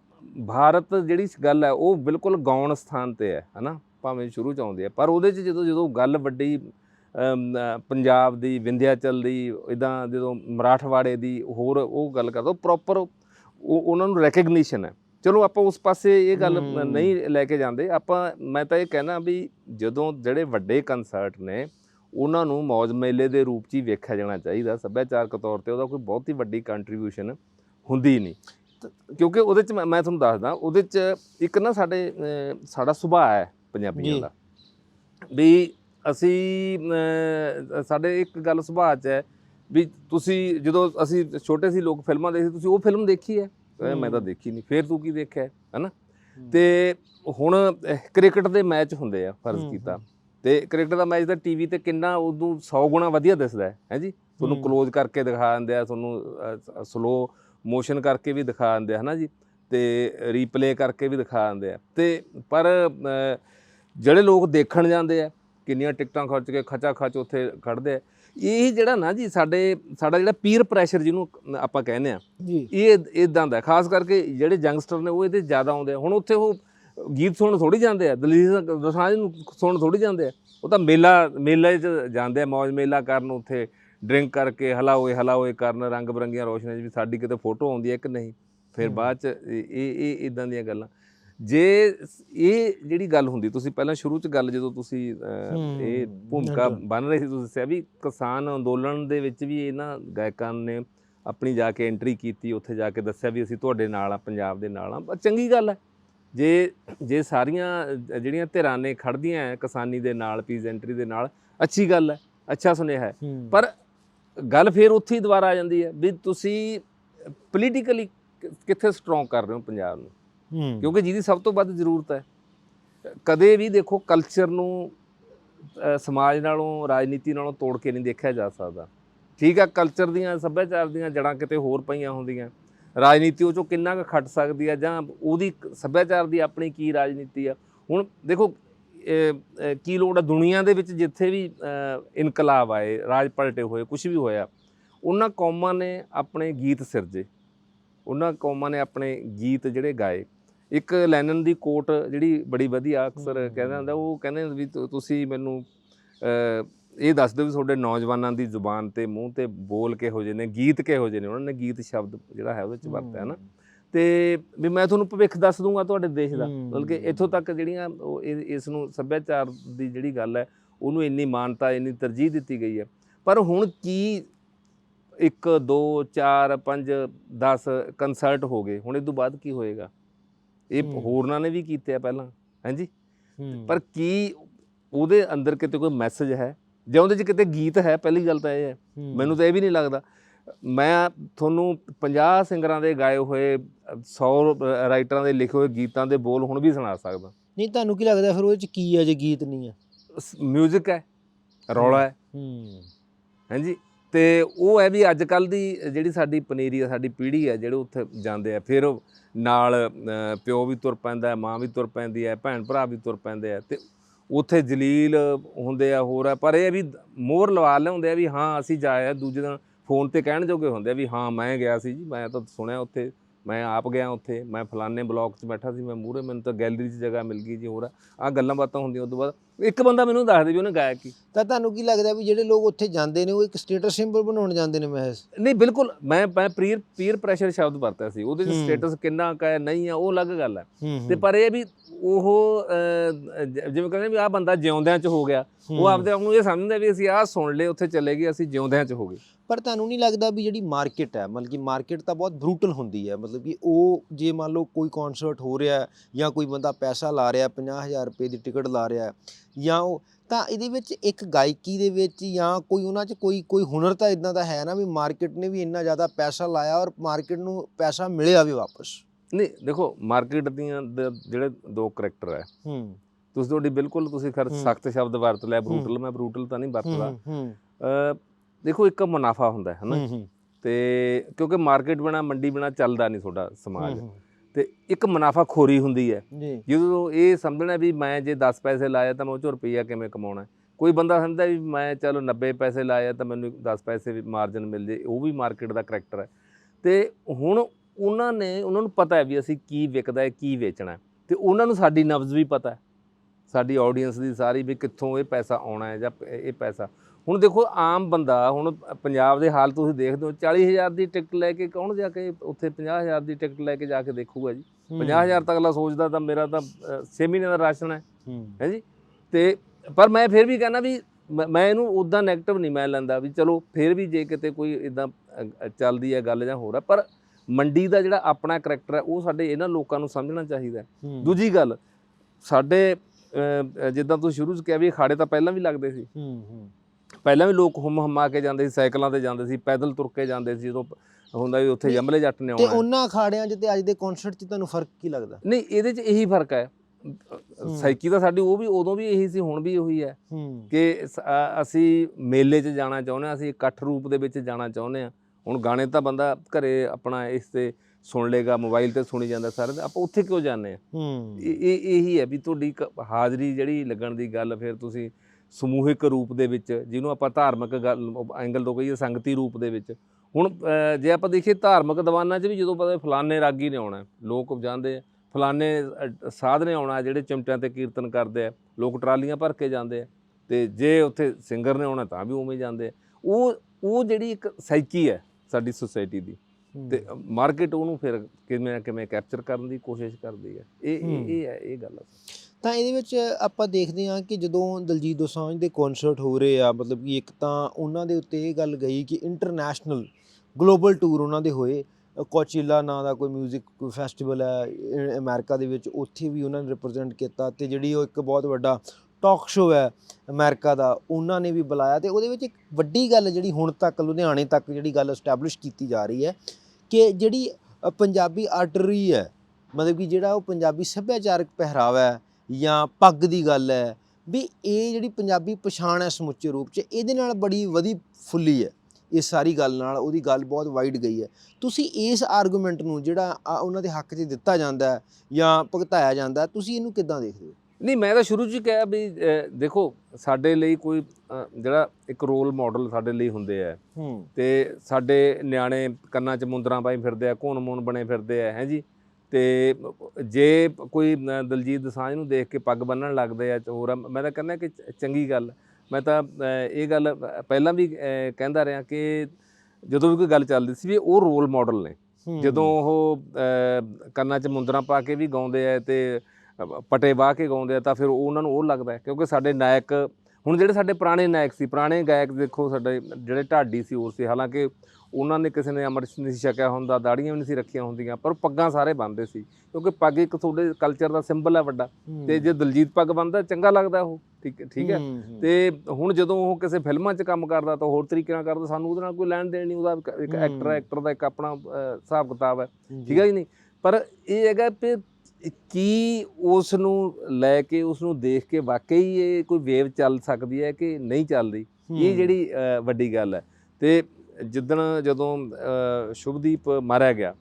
ਭਾਰਤ ਜਿਹੜੀ ਗੱਲ ਹੈ ਉਹ ਬਿਲਕੁਲ ਗੌਣ ਸਥਾਨ ਤੇ ਹੈ ਹਨਾ? ਭਾਵੇਂ ਸ਼ੁਰੂ ਚ ਆਉਂਦੀ ਹੈ ਪਰ ਉਹਦੇ ਚ ਜਦੋਂ ਜਦੋਂ ਗੱਲ ਵੱਡੀ ਪੰਜਾਬ ਦੀ ਵਿੰਧਿਆਚਲ ਦੀ ਇਦਾਂ ਜਦੋਂ ਮਰਾਠਵਾੜੇ ਦੀ ਹੋਰ ਉਹ ਗੱਲ ਕਰਦਾ ਪ੍ਰੋਪਰ ਉਹ ਉਹਨਾਂ ਨੂੰ ਰੈਕਗਨੀਸ਼ਨ ਹੈ। ਚਲੋ ਆਪਾਂ ਉਸ ਪਾਸੇ ਇਹ ਗੱਲ। ਨਹੀਂ ਲੈ ਕੇ ਜਾਂਦੇ। ਆਪਾਂ ਮੈਂ ਤਾਂ ਇਹ ਕਹਿਣਾ ਵੀ ਜਦੋਂ ਜਿਹੜੇ ਵੱਡੇ ਕਨਸਰਟ ਨੇ ਉਹਨਾਂ ਨੂੰ ਮੌਜ ਮੇਲੇ ਦੇ ਰੂਪ 'ਚ ਹੀ ਵੇਖਿਆ ਜਾਣਾ ਚਾਹੀਦਾ। ਸੱਭਿਆਚਾਰਕ ਤੌਰ ਤੇ ਉਹਦਾ ਕੋਈ ਬਹੁਤੀ ਵੱਡੀ ਕੰਟਰੀਬਿਊਸ਼ਨ ਹੁੰਦੀ ਨਹੀਂ। ਕਿਉਂਕਿ ਉਹਦੇ 'ਚ ਮੈਂ ਤੁਹਾਨੂੰ ਦੱਸਦਾ ਉਹਦੇ 'ਚ ਇੱਕ ਨਾ ਸਾਡੇ ਸਾਡਾ ਸੁਭਾਅ ਹੈ ਪੰਜਾਬੀਆਂ। ਦਾ। ਵੀ ਅਸੀਂ ਸਾਡੇ ਇੱਕ ਗੱਲ ਸੁਭਾਅ 'ਚ ਹੈ ਵੀ ਤੁਸੀਂ ਜਦੋਂ ਅਸੀਂ ਛੋਟੇ ਸੀ ਲੋਕ ਫਿਲਮਾਂ ਦੇਖਦੇ ਤੁਸੀਂ ਉਹ ਫਿਲਮ ਦੇਖੀ ਹੈ? ਮੈਂ ਤਾਂ। ਦੇਖੀ ਨਹੀਂ। ਫੇਰ ਤੂੰ ਕੀ ਦੇਖਿਆ ਹੈ? ਹਨਾ ਤੇ ਹੁਣ ਕ੍ਰਿਕਟ ਦੇ ਮੈਚ ਹੁੰਦੇ ਆ ਫਰਜ਼ ਕੀਤਾ। ਤੇ ਕ੍ਰਿਕਟ ਦਾ ਮੈਚ ਤਾਂ ਟੀਵੀ ਤੇ ਕਿੰਨਾ ਉਦੋਂ 100 ਗੁਣਾ ਵਧੀਆ ਦਿਸਦਾ ਹੈ ਹੈ ਜੀ? ਤੁਹਾਨੂੰ। ਕਲੋਜ਼ ਕਰਕੇ ਦਿਖਾ ਦਿੰਦੇ ਆ ਤੁਹਾਨੂੰ ਸਲੋ ਮੋਸ਼ਨ ਕਰਕੇ ਵੀ ਦਿਖਾ ਦਿੰਦੇ ਆ ਹਨਾ ਜੀ? ਤੇ ਰੀਪਲੇ ਕਰਕੇ ਵੀ ਦਿਖਾ ਦਿੰਦੇ ਆ। ਤੇ ਪਰ ਜਿਹੜੇ ਲੋਕ ਦੇਖਣ ਜਾਂਦੇ ਆ ਕਿੰਨੀਆਂ ਟਿਕਟਾਂ ਖਰਚ ਕੇ ਖਚਾ ਖਚ ਉੱਥੇ ਖੜਦੇ ਆ ਇਹ ਜਿਹੜਾ ਨਾ ਜੀ ਸਾਡੇ ਸਾਡਾ ਜਿਹੜਾ ਪੀਰ ਪ੍ਰੈਸ਼ਰ ਜਿਹਨੂੰ ਆਪਾਂ ਕਹਿੰਦੇ ਆ ਜੀ। ਇਹ ਇਦਾਂ ਦਾ। ਖਾਸ ਕਰਕੇ ਜਿਹੜੇ ਯੰਗਸਟਰ ਨੇ ਉਹ ਇਹਦੇ ਜ਼ਿਆਦਾ ਆਉਂਦੇ ਆ। ਹੁਣ ਉੱਥੇ ਉਹ ਗੀਤ ਸੁਣਨ ਥੋੜੀ ਜਾਂਦੇ ਆ ਦਲੀਲ ਦਸਾਂਝ ਨੂੰ ਸੁਣਨ ਥੋੜੀ ਜਾਂਦੇ ਆ। ਉਹ ਤਾਂ ਮੇਲਾ ਮੇਲੇ 'ਚ ਜਾਂਦੇ ਆ ਮौज ਮੇਲਾ ਕਰਨ ਉੱਥੇ ਡਰਿੰਕ ਕਰਕੇ ਹਲਾਓਏ ਹਲਾਓਏ ਕਰਨ ਰੰਗ ਬਰੰਗੀਆਂ ਰੋਸ਼ਨੀਆਂ 'ਚ ਵੀ ਸਾਡੀ ਕਿਤੇ ਫੋਟੋ ਆਉਂਦੀ ਹੈ ਕਿ ਨਹੀਂ? ਫਿਰ। ਬਾਅਦ 'ਚ ਇਹ ਇਹ ਇਦਾਂ ਦੀਆਂ ਗੱਲਾਂ। ਜੇ ਇਹ ਜਿਹੜੀ ਗੱਲ ਹੁੰਦੀ ਤੁਸੀਂ ਪਹਿਲਾਂ ਸ਼ੁਰੂ 'ਚ ਗੱਲ ਜਦੋਂ ਤੁਸੀਂ ਇਹ ਭੂਮਿਕਾ। ਬਣ ਰਹੀ ਸੀ ਤੁਸੀਂ ਦੱਸਿਆ ਵੀ ਕਿਸਾਨ ਅੰਦੋਲਨ ਦੇ ਵਿੱਚ ਵੀ ਇਹਨਾਂ ਗਾਇਕਾਂ ਨੇ ਆਪਣੀ ਜਾ ਕੇ ਐਂਟਰੀ ਕੀਤੀ ਉੱਥੇ ਜਾ ਕੇ ਦੱਸਿਆ ਵੀ ਅਸੀਂ ਤੁਹਾਡੇ ਨਾਲ ਆ ਪੰਜਾਬ ਦੇ ਨਾਲ ਆ। ਚੰਗੀ ਗੱਲ ਹੈ। ਜੇ ਜੇ ਸਾਰੀਆਂ ਜਿਹੜੀਆਂ ਧਿਰਾਂ ਨੇ ਖੜਦੀਆਂ ਹੈ ਕਿਸਾਨੀ ਦੇ ਨਾਲ ਪੀਜ਼ੈਂਟਰੀ ਦੇ ਨਾਲ ਅੱਛੀ ਗੱਲ ਹੈ ਅੱਛਾ ਸੁਨੇਹਾ ਹੈ। ਪਰ ਗੱਲ ਫੇਰ ਉੱਥੇ ਹੀ ਦੁਬਾਰਾ ਆ ਜਾਂਦੀ ਹੈ ਵੀ ਤੁਸੀਂ ਪੋਲੀਟੀਕਲੀ ਕਿੱਥੇ ਸਟਰੋਂਗ ਕਰ ਰਹੇ ਹੋ ਪੰਜਾਬ ਨੂੰ? ਕਿਉਂਕਿ ਜਿਹਦੀ ਸਭ ਤੋਂ ਵੱਧ ਜ਼ਰੂਰਤ ਹੈ ਕਦੇ ਵੀ ਦੇਖੋ ਕਲਚਰ ਨੂੰ ਸਮਾਜ ਨਾਲੋਂ ਰਾਜਨੀਤੀ ਨਾਲੋਂ ਤੋੜ ਕੇ ਨਹੀਂ ਦੇਖਿਆ ਜਾ ਸਕਦਾ। ਠੀਕ ਆ ਕਲਚਰ ਦੀਆਂ ਸੱਭਿਆਚਾਰ ਦੀਆਂ ਜੜਾਂ ਕਿਤੇ ਹੋਰ ਪਈਆਂ ਹੁੰਦੀਆਂ। ਰਾਜਨੀਤੀ ਉਹ ਚੋਂ ਕਿੰਨਾ ਕੁ ਖੱਟ ਸਕਦੀ ਆ ਜਾਂ ਉਹਦੀ ਸੱਭਿਆਚਾਰ ਦੀ ਆਪਣੀ ਕੀ ਰਾਜਨੀਤੀ ਆ ਹੁਣ ਦੇਖੋ ਕੀ ਲੋੜ ਆ ਦੁਨੀਆ ਦੇ ਵਿੱਚ ਜਿੱਥੇ ਵੀ ਇਨਕਲਾਬ ਆਏ ਰਾਜ ਪਲਟੇ ਹੋਏ ਕੁਝ ਵੀ ਹੋਇਆ ਉਹਨਾਂ ਕੌਮਾਂ ਨੇ ਆਪਣੇ ਗੀਤ ਸਿਰਜੇ ਉਹਨਾਂ ਕੌਮਾਂ ਨੇ ਆਪਣੇ ਗੀਤ ਜਿਹੜੇ ਗਾਏ ਇੱਕ ਲੈਨਨ ਦੀ ਕੋਟ ਜਿਹੜੀ ਬੜੀ ਵਧੀਆ ਅਕਸਰ। ਕਹਿੰਦਾ ਹੁੰਦਾ ਉਹ ਕਹਿੰਦੇ ਵੀ ਤੁਸੀਂ ਮੈਨੂੰ ਇਹ ਦੱਸ ਦਿਓ ਵੀ ਤੁਹਾਡੇ ਨੌਜਵਾਨਾਂ ਦੀ ਜ਼ੁਬਾਨ ਤੇ ਮੂੰਹ ਤੇ ਬੋਲ ਕਿਹੋ ਜਿਹੇ ਨੇ ਗੀਤ ਕਿਹੋ ਜਿਹੇ ਨੇ ਉਹਨਾਂ ਨੇ ਗੀਤ ਸ਼ਬਦ ਜਿਹੜਾ ਹੈ ਉਹਦੇ ਚ ਵਰਤਿਆ ਨਾ। ਤੇ ਵੀ ਮੈਂ ਤੁਹਾਨੂੰ ਭਵਿੱਖ ਦੱਸ ਦੂੰਗਾ ਤੁਹਾਡੇ ਦੇਸ਼ ਦਾ ਹਮ। ਬਲਕਿ ਇੱਥੋਂ ਤੱਕ ਜਿਹੜੀਆਂ ਉਹ ਇਸ ਨੂੰ ਸੱਭਿਆਚਾਰ ਦੀ ਜਿਹੜੀ ਗੱਲ ਹੈ ਉਹਨੂੰ ਇੰਨੀ ਮਾਨਤਾ ਇੰਨੀ ਤਰਜੀਹ ਦਿੱਤੀ ਗਈ ਹੈ। ਪਰ ਹੁਣ ਕੀ 1 2 4 5 10 ਕੰਸਰਟ ਹੋ ਗਏ ਹੁਣ ਇਹ ਤੋਂ ਬਾਅਦ ਕੀ ਹੋਏਗਾ? ਇਹ ਹਮ। ਹੋਰਨਾਂ ਨੇ ਵੀ ਕੀਤੇ ਆ ਪਹਿਲਾਂ ਹਾਂਜੀ ਹੂੰ। ਪਰ ਕੀ ਉਹਦੇ ਅੰਦਰ ਕਿਤੇ ਕੋਈ ਮੈਸੇਜ ਹੈ? ਜਾਂ ਉਹਦੇ 'ਚ ਕਿਤੇ ਗੀਤ ਹੈ ਪਹਿਲੀ ਗੱਲ ਤਾਂ ਇਹ ਹੈ। ਮੈਨੂੰ ਤਾਂ ਇਹ ਵੀ ਨਹੀਂ ਲੱਗਦਾ। ਮੈਂ ਤੁਹਾਨੂੰ 50 ਸਿੰਗਰਾਂ ਦੇ ਗਾਏ ਹੋਏ 100 ਰਾਈਟਰਾਂ ਦੇ ਲਿਖੇ ਹੋਏ ਗੀਤਾਂ ਦੇ ਬੋਲ ਹੁਣ ਵੀ ਸੁਣਾ ਸਕਦਾ। ਨਹੀਂ ਤੁਹਾਨੂੰ ਕੀ ਲੱਗਦਾ ਫਿਰ ਉਹਦੇ ਚ ਕੀ ਹੈ ਜੇ ਗੀਤ ਨਹੀਂ ਹੈ? ਮਿਊਜ਼ਿਕ ਹੈ ਰੌਲਾ ਹੈ। ਹੂੰ। ਹਾਂਜੀ ਤੇ ਉਹ ਹੈ ਵੀ ਅੱਜ ਕੱਲ ਦੀ ਜਿਹੜੀ ਸਾਡੀ ਪਨੀਰੀ ਆ ਸਾਡੀ ਪੀੜ੍ਹੀ ਹੈ ਜਿਹੜੇ ਉੱਥੇ ਜਾਂਦੇ ਆ ਫਿਰ ਨਾਲ ਪਿਓ ਵੀ ਤੁਰ ਪੈਂਦਾ ਮਾਂ ਵੀ ਤੁਰ ਪੈਂਦੀ ਹੈ ਭੈਣ ਭਰਾ ਵੀ ਤੁਰ ਪੈਂਦੇ ਆ ਤੇ ਉੱਥੇ ਜਲੀਲ ਹੁੰਦੇ ਆ, ਹੋਰ ਆ, ਪਰ ਇਹ ਵੀ ਮੋਹਰ ਲਵਾ ਲਿਆਉਂਦੇ ਆ ਵੀ ਹਾਂ, ਅਸੀਂ ਜਾਇਆ ਦੂਜੇ ਦਿਨ ਫੋਨ ਤੇ ਕਹਿਣ ਜੋਗੇ ਹੁੰਦੇ ਆ ਵੀ ਹਾਂ, ਮੈਂ ਗਿਆ ਸੀ ਜੀ, ਮੈਂ ਤਾਂ ਸੁਣਿਆ ਉੱਥੇ, ਮੈਂ ਆਪ ਗਿਆ ਉੱਥੇ, ਮੈਂ ਫਲਾਣੇ ਬਲਾਕ 'ਚ ਬੈਠਾ ਸੀ, ਮੈਂ ਮੂਹਰੇ ਮੈਨੂੰ ਤਾਂ ਗੈਲਰੀ 'ਚ ਜਗ੍ਹਾ ਮਿਲ ਗਈ ਜੀ, ਹੋਰ ਆ ਗੱਲਾਂ ਬਾਤਾਂ ਹੁੰਦੀਆਂ ਉਸ ਤੋਂ ਬਾਅਦ ਇੱਕ ਬੰਦਾ ਮੈਨੂੰ ਦੱਸ ਦੇ ਵੀ ਉਹਨੇ ਗਾਇਆ ਕੀ। ਤਾਂ ਤੁਹਾਨੂੰ ਕੀ ਲੱਗਦਾ ਵੀ ਜਿਹੜੇ ਲੋਕ ਉੱਥੇ ਜਾਂਦੇ ਨੇ ਉਹ ਇੱਕ ਸਟੇਟਸ ਸਿੰਬਲ ਬਣਾਉਣ ਜਾਂਦੇ ਨੇ ਮਹਿਜ਼ ਨਹੀਂ ਬਿਲਕੁਲ ਮੈਂ ਮੈਂ ਪੀਰ ਪੀਰ ਪ੍ਰੈਸ਼ਰ ਸ਼ਬਦ ਵਰਤਿਆ ਸੀ। ਉਹਦੇ ਚ। ਸਟੇਟਸ ਕਿੰਨਾ ਕੁ ਨਹੀਂ ਆ ਉਹ ਅਲੱਗ ਗੱਲ ਹੈ। ਤੇ ਪਰ ਇਹ ਵੀ ਉਹ ਜਿਵੇਂ ਕਹਿੰਦੇ ਵੀ ਆਹ ਬੰਦਾ ਜਿਉਂਦਿਆਂ ਚ ਹੋ ਗਿਆ। ਉਹ ਆਪਦੇ ਆਪ ਨੂੰ ਇਹ ਸਮਝਦਾ ਵੀ ਅਸੀਂ ਆਹ ਸੁਣ ਲਏ ਉੱਥੇ ਚਲੇ ਗਏ ਅਸੀਂ ਜਿਉਂਦਿਆਂ ਚ ਹੋ ਗਏ। ਪਰ ਤੁਹਾਨੂੰ ਨਹੀਂ ਲੱਗਦਾ ਵੀ ਜਿਹੜੀ ਮਾਰਕੀਟ ਹੈ ਮਤਲਬ ਕਿ ਮਾਰਕੀਟ ਤਾਂ ਬਹੁਤ ਬਰੂਟਲ ਹੁੰਦੀ ਹੈ ਮਤਲਬ ਕਿ ਉਹ ਜੇ ਮੰਨ ਲਓ ਕੋਈ ਕਨਸਰਟ ਹੋ ਰਿਹਾ ਹੈ ਜਾਂ ਕੋਈ ਬੰਦਾ ਪੈਸਾ ਲਾ ਰਿਹਾ 50000 ਰੁਪਏ ਦੀ ਟਿਕਟ ਲਾ ਰਿਹਾ ਜਾਂ ਉਹ ਤਾਂ ਇਹਦੇ ਵਿੱਚ ਇੱਕ ਗਾਇਕੀ ਦੇ ਵਿੱਚ ਜਾਂ ਕੋਈ ਉਹਨਾਂ 'ਚ ਕੋਈ ਕੋਈ ਹੁਨਰ ਤਾਂ ਇਦਾਂ ਦਾ ਹੈ ਨਾ ਵੀ ਮਾਰਕੀਟ ਨੇ ਵੀ ਇੰਨਾ ਜ਼ਿਆਦਾ ਪੈਸਾ ਲਾਇਆ ਔਰ ਮਾਰਕੀਟ ਨੂੰ ਪੈਸਾ ਮਿਲਿਆ ਵੀ ਵਾਪਸ। ਨਹੀਂ ਦੇਖੋ ਮਾਰਕੀਟ ਦੀਆਂ ਜਿਹੜੇ ਦੋ ਕਰੈਕਟਰ ਹੈ। ਹੂੰ। ਤੁਸੀਂ ਤੁਹਾਡੀ ਬਿਲਕੁਲ ਤੁਸੀਂ ਖਰ। ਸਖਤ ਸ਼ਬਦ ਵਰਤ ਲਿਆ ਬਰੂਟਲ ਮੈਂ ਬਰੂਟਲ ਤਾਂ ਨਹੀਂ ਵਰਤਦਾ। ਦੇਖੋ ਇੱਕ ਮੁਨਾਫਾ ਹੁੰਦਾ ਹੈ ਹੂੰ ਤੇ ਕਿਉਂਕਿ ਮਾਰਕੀਟ ਬਿਨਾ ਮੰਡੀ ਬਿਨਾ ਚੱਲਦਾ ਨਹੀਂ ਤੁਹਾਡਾ ਸਮਾਜ। ਤੇ ਇੱਕ ਮੁਨਾਫਾ ਖੋਰੀ ਹੁੰਦੀ ਹੈ। ਜੀ। ਜਦੋਂ ਇਹ ਸਮਝਣਾ ਵੀ ਮੈਂ ਜੇ 10 ਪੈਸੇ ਲਾਇਆ ਤਾਂ ਮੈਂ ਉਹ ਚੋਂ ਰੁਪਈਆ ਕਿਵੇਂ ਕਮਾਉਣਾ। ਕੋਈ ਬੰਦਾ ਸਮਝਦਾ ਵੀ ਮੈਂ ਚਲੋ 90 ਪੈਸੇ ਲਾਇਆ ਤਾਂ ਮੈਨੂੰ 10 ਪੈਸੇ ਵੀ ਮਾਰਜਨ ਮਿਲ ਜੇ ਉਹ ਵੀ ਮਾਰਕੀਟ ਦਾ ਕਰੈਕਟਰ ਹੈ। ਤੇ ਹੁਣ ਉਹਨਾਂ ਨੇ ਉਹਨਾਂ ਨੂੰ ਪਤਾ ਹੈ ਵੀ ਅਸੀਂ ਕੀ ਵਿਕਦਾ ਹੈ ਕੀ ਵੇਚਣਾ ਤੇ ਉਹਨਾਂ ਨੂੰ ਸਾਡੀ ਨਬਜ਼ ਵੀ ਪਤਾ ਹੈ। ਸਾਡੀ ਆਡੀਅנס ਦੀ ਸਾਰੀ ਵੀ ਕਿੱਥੋਂ ਇਹ ਪੈਸਾ ਆਉਣਾ ਹੈ ਜਾਂ ਇਹ ਪੈਸਾ। ਹੁਣ ਦੇਖੋ ਆਮ ਬੰਦਾ ਹੁਣ ਪੰਜਾਬ ਦੇ ਹਾਲ ਤੁਸੀਂ ਦੇਖਦੇ ਹੋ 40000 ਦੀ ਟਿਕਟ ਲੈ ਕੇ ਕੌਣ ਜਾ ਕੇ ਉੱਥੇ 50000 ਦੀ ਟਿਕਟ ਲੈ ਕੇ ਜਾ ਕੇ ਦੇਖੂਗਾ ਜੀ। 50000 ਤੱਕ ਅਗਲਾ ਸੋਚਦਾ ਤਾਂ ਮੇਰਾ ਤਾਂ 6 ਮਹੀਨੇ ਦਾ ਰਾਸ਼ਨ ਹੈ। ਹੂੰ। ਜੀ? ਤੇ ਪਰ ਮੈਂ ਫਿਰ ਵੀ ਕਹਿੰਦਾ ਵੀ ਮੈਂ ਇਹਨੂੰ ਉਦਾਂ 네ਗੇਟਿਵ ਨਹੀਂ ਮੈਂ ਲੈਂਦਾ ਵੀ ਚਲੋ ਫਿਰ ਵੀ ਜੇ ਕਿਤੇ ਕੋਈ ਇਦਾਂ ਚੱਲਦੀ ਹੈ ਗੱਲ ਜਾਂ ਹੋਰ ਹੈ ਪਰ ਮੰਡੀ ਦਾ ਜਿਹੜਾ ਆਪਣਾ ਕਰੈਕਟਰ ਹੈ ਉਹ ਸਾਡੇ ਇਹਨਾਂ ਲੋਕਾਂ ਨੂੰ ਸਮਝਣਾ ਚਾਹੀਦਾ ਦੂਜੀ ਗੱਲ ਸਾਡੇ ਜਿੱਦਾਂ ਤੁਸੀਂ ਸ਼ੁਰੂ 'ਚ ਕਿਹਾ ਵੀ ਅਖਾੜੇ ਤਾਂ ਪਹਿਲਾਂ ਵੀ ਲੱਗਦੇ ਸੀ। ਹੂੰ ਹੂੰ। ਪਹਿਲਾਂ ਵੀ ਲੋਕ ਹੁਮ ਹਮਾ ਕੇ ਜਾਂਦੇ ਸੀ ਸਾਈਕਲਾਂ ਤੇ ਜਾਂਦੇ ਸੀ ਪੈਦਲ ਤੁਰ ਕੇ ਜਾਂਦੇ ਸੀ ਜਦੋਂ ਹੁੰਦਾ ਵੀ ਉੱਥੇ ਜੰਮਲੇ ਜੱਟ ਨੇ ਤੇ ਆਉਣਾ। ਹੈ। ਉਹਨਾਂ ਅਖਾੜਿਆਂ 'ਚ ਤੇ ਅੱਜ ਦੇ ਕਨਸਰਟ 'ਚ ਤੁਹਾਨੂੰ ਫ਼ਰਕ ਕੀ ਲੱਗਦਾ? ਨਹੀਂ ਇਹਦੇ 'ਚ ਇਹੀ ਫ਼ਰਕ ਹੈ। ਸਾਈਕੀ ਤਾਂ ਸਾਡੀ ਉਹ ਵੀ ਉਦੋਂ ਵੀ ਇਹੀ ਸੀ ਹੁਣ ਵੀ ਉਹੀ ਹੈ। ਹੂੰ। ਕਿ ਸ- ਅ- ਅਸੀਂ ਮੇਲੇ 'ਚ ਜਾਣਾ ਚਾਹੁੰਦੇ ਹਾਂ ਅਸੀਂ ਇਕੱਠ ਰੂਪ ਦੇ ਵਿੱਚ ਜਾਣਾ ਚਾਹੁੰਦੇ ਹਾਂ। ਹੁਣ ਗਾਣੇ ਤਾਂ ਬੰਦਾ ਘਰੇ ਆਪਣਾ ਇਸ ਤੇ ਸੁਣ ਲੇਗਾ ਮੋਬਾਈਲ ਤੇ ਸੁਣੀ ਜਾਂਦਾ ਸਾਰੇ ਦਿਨ। ਆਪਾਂ ਉੱਥੇ ਕਿਉਂ ਜਾਂਦੇ ਆ ਹੂੰ। ਇਹ ਇਹ ਇਹੀ ਹੈ ਵੀ ਤੁਹਾਡੀ ਇੱਕ ਹਾਜ਼ਰੀ ਜਿਹੜੀ ਲੱਗਣ ਦੀ ਗੱਲ ਫਿਰ ਤੁਸੀਂ ਸਮੂਹਿਕ ਰੂਪ ਦੇ ਵਿੱਚ ਜਿਹਨੂੰ ਆਪਾਂ ਧਾਰਮਿਕ ਗੱਲ ਐਂਗਲ ਤੋਂ ਕਹੀਏ ਸੰਗਤੀ ਰੂਪ ਦੇ ਵਿੱਚ। ਹੁਣ ਜੇ ਆਪਾਂ ਦੇਖੀਏ ਧਾਰਮਿਕ ਦੀਵਾਨਾਂ 'ਚ ਵੀ ਜਦੋਂ ਪਤਾ ਫਲਾਣੇ ਰਾਗੀ ਨੇ ਆਉਣਾ ਲੋਕ ਜਾਂਦੇ ਆ ਫਲਾਣੇ ਸਾਧ ਨੇ ਆਉਣਾ ਜਿਹੜੇ ਚਿਮਟਿਆਂ ਤੇ ਕੀਰਤਨ ਕਰਦੇ ਆ ਲੋਕ ਟਰਾਲੀਆਂ ਭਰ ਕੇ ਜਾਂਦੇ ਆ ਤੇ ਜੇ ਉੱਥੇ ਸਿੰਗਰ ਨੇ ਆਉਣਾ ਤਾਂ ਵੀ ਉਵੇਂ ਜਾਂਦੇ ਆ। ਉਹ ਉਹ ਜਿਹੜੀ ਇੱਕ ਸਾਈਕੀ ਹੈ ਸਾਡੀ ਸੁਸਾਇਟੀ ਦੀ ਤੇ ਮਾਰਕੀਟ ਉਹਨੂੰ ਫਿਰ ਕਿਵੇਂ ਕਿਵੇਂ ਕੈਪਚਰ ਕਰਨ ਦੀ ਕੋਸ਼ਿਸ਼ ਕਰਦੀ ਹੈ। ਇਹ ਹੂੰ। ਇਹ ਇਹ ਹੈ ਇਹ ਗੱਲ ਹੈ ਤਾਂ ਇਹਦੇ ਵਿੱਚ ਆਪਾਂ ਦੇਖਦੇ ਹਾਂ ਕਿ ਜਦੋਂ ਦਲਜੀਤ ਦੋਸਾਂਝ ਦੇ ਕਨਸਰਟ ਹੋ ਰਹੇ ਆ, ਮਤਲਬ ਕਿ ਇੱਕ ਤਾਂ ਉਹਨਾਂ ਦੇ ਉੱਤੇ ਇਹ ਗੱਲ ਗਈ ਕਿ ਇੰਟਰਨੈਸ਼ਨਲ ਗਲੋਬਲ ਟੂਰ ਉਹਨਾਂ ਦੇ ਹੋਏ। ਕੋਚੀਲਾ ਨਾਂ ਦਾ ਕੋਈ 뮤직 ਫੈਸਟੀਵਲ ਹੈ ਅ- ਅਮਰੀਕਾ ਦੇ ਵਿੱਚ ਉੱਥੇ ਵੀ ਉਹਨਾਂ ਨੇ ਰਿਪਰੈਜ਼ੈਂਟ ਕੀਤਾ ਤੇ ਜਿਹੜੀ ਉਹ ਇੱਕ ਬਹੁਤ ਵੱਡਾ ਟਾਕ ਸ਼ੋਅ ਹੈ ਅਮਰੀਕਾ ਦਾ, ਉਹਨਾਂ ਨੇ ਵੀ ਬੁਲਾਇਆ ਤੇ ਉਹਦੇ ਵਿੱਚ ਇੱਕ ਵੱਡੀ ਗੱਲ ਜਿਹੜੀ ਹੁਣ ਤੱਕ, ਲੁਧਿਆਣੇ ਤੱਕ ਜਿਹੜੀ ਗੱਲ ਐਸਟੈਬਲਿਸ਼ ਕੀਤੀ ਜਾ ਰਹੀ ਹੈ ਕਿ ਜਿਹੜੀ ਪੰਜਾਬੀ ਆਰਟਰੀ ਹੈ, ਮਤਲਬ ਕਿ ਜਿਹੜਾ ਉਹ ਪੰਜਾਬੀ ਸੱਭਿਆਚਾਰਕ ਪਹਿਰਾਵਾ ਹੈ ਜਾਂ ਪੱਗ ਦੀ ਗੱਲ ਹੈ ਵੀ ਇਹ ਜਿਹੜੀ ਪੰਜਾਬੀ ਪਛਾਣ ਹੈ ਸਮੁੱਚੇ ਰੂਪ 'ਚ ਇਹਦੇ ਨਾਲ ਬੜੀ ਵਧੀ ਫੁੱਲੀ ਹੈ। ਇਹ ਸਾਰੀ ਗੱਲ ਨਾਲ ਉਹਦੀ ਗੱਲ ਬਹੁਤ ਵਾਈਡ ਗਈ ਹੈ। ਤੁਸੀਂ ਇਸ ਆਰਗੂਮੈਂਟ ਨੂੰ ਜਿਹੜਾ ਉਹਨਾਂ ਦੇ ਹੱਕ 'ਚ ਦਿੱਤਾ ਜਾਂਦਾ ਜਾਂ ਭੁਗਤਾਇਆ ਜਾਂਦਾ ਤੁਸੀਂ ਇਹਨੂੰ ਕਿੱਦਾਂ ਦੇਖਦੇ ਹੋ? ਨਹੀਂ ਮੈਂ ਤਾਂ ਸ਼ੁਰੂ 'ਚ ਹੀ ਕਿਹਾ ਵੀ ਦੇਖੋ ਸਾਡੇ ਲਈ ਕੋਈ ਜਿਹੜਾ ਇੱਕ ਰੋਲ ਮਾਡਲ ਸਾਡੇ ਲਈ ਹੁੰਦੇ ਆ। ਤੇ ਸਾਡੇ ਨਿਆਣੇ ਕੰਨਾਂ 'ਚ ਮੁੰਦਰਾਂ ਪਾਈ ਫਿਰਦੇ ਆ ਕੋਨ ਮੂਨ ਬਣੇ ਫਿਰਦੇ ਆ ਹੈ ਜੀ? ਤੇ ਜੇ ਕੋਈ ਦਲਜੀਤ ਦਸਾਂਝ ਨੂੰ ਦੇਖ ਕੇ ਪੱਗ ਬੰਨਣ ਲੱਗਦੇ ਆ ਹੋਰ ਮੈਂ ਤਾਂ ਕਹਿੰਦਾ ਕਿ ਚੰਗੀ ਗੱਲ। ਮੈਂ ਤਾਂ ਇਹ ਗੱਲ ਪਹਿਲਾਂ ਵੀ ਕਹਿੰਦਾ ਰਿਹਾ ਕਿ ਜਦੋਂ ਵੀ ਕੋਈ ਗੱਲ ਚੱਲਦੀ ਸੀ ਵੀ ਉਹ ਰੋਲ ਮਾਡਲ ਨੇ। ਜਦੋਂ ਉਹ ਕੰਨਾਂ 'ਚ ਮੁੰਦਰਾਂ ਪਾ ਕੇ ਵੀ ਗਾਉਂਦੇ ਆ ਤੇ ਪਟੇ ਵਾਹ ਕੇ ਗਾਉਂਦੇ ਆ ਤਾਂ ਫਿਰ ਉਹ ਉਹਨਾਂ ਨੂੰ ਉਹ ਲੱਗਦਾ ਕਿਉਂਕਿ ਸਾਡੇ ਨਾਇਕ ਹੁਣ ਜਿਹੜੇ ਸਾਡੇ ਪੁਰਾਣੇ ਨਾਇਕ ਸੀ ਪੁਰਾਣੇ ਗਾਇਕ ਦੇਖੋ ਸਾਡੇ ਜਿਹੜੇ ਢਾਡੀ ਸੀ ਹੋਰ ਸੀ ਹਾਲਾਂਕਿ ਉਹਨਾਂ ਨੇ ਕਿਸੇ ਨੇ ਅੰਮ੍ਰਿਤ ਨਹੀਂ ਸੀ ਛਕਿਆ ਹੁੰਦਾ ਦਾੜੀਆਂ ਵੀ ਨਹੀਂ ਸੀ ਰੱਖੀਆਂ ਹੁੰਦੀਆਂ ਪਰ ਪੱਗਾਂ ਸਾਰੇ ਬੰਨਦੇ ਸੀ ਕਿਉਂਕਿ ਪੱਗ ਇੱਕ ਤੁਹਾਡੇ ਕਲਚਰ ਦਾ ਸਿੰਬਲ ਹੈ ਵੱਡਾ ਤੇ ਜੇ ਦਲਜੀਤ ਪੱਗ ਬੰਨਦਾ ਚੰਗਾ ਲੱਗਦਾ ਉਹ ਠੀਕ ਠੀਕ ਹੈ। ਤੇ ਹੁਣ ਜਦੋਂ ਉਹ ਕਿਸੇ ਫਿਲਮਾਂ 'ਚ ਕੰਮ ਕਰਦਾ ਤਾਂ ਹੋਰ ਤਰੀਕੇ ਨਾਲ ਕਰਦਾ ਸਾਨੂੰ ਉਹਦੇ ਨਾਲ ਕੋਈ ਲੈਣ ਦੇਣ ਨਹੀਂ ਉਹਦਾ ਇੱਕ-। ਐਕਟਰ ਐਕਟਰ ਦਾ ਇੱਕ ਆਪਣਾ ਹਿਸਾਬ ਕਿਤਾਬ ਹੈ ਠੀਕ ਹੈ ਜੀ ਨਹੀਂ? ਪਰ ਇਹ ਹੈਗਾ ਕਿ ਕੀ ਉਸ ਨੂੰ ਲੈ ਕੇ ਉਸ ਨੂੰ ਦੇਖ ਕੇ ਵਾਕਈ ਇਹ ਕੋਈ ਵੇਵ ਚੱਲ ਸਕਦੀ ਹੈ ਕਿ ਨਹੀਂ ਚੱਲਦੀ? ਇਹ ਜਿਹੜੀ ਵੱਡੀ ਗੱਲ ਹੈ। ਤੇ ਜਿੱਦਣ ਜਦੋਂ ਸ਼ੁਭਦੀਪ ਮਾਰਿਆ ਗਿਆ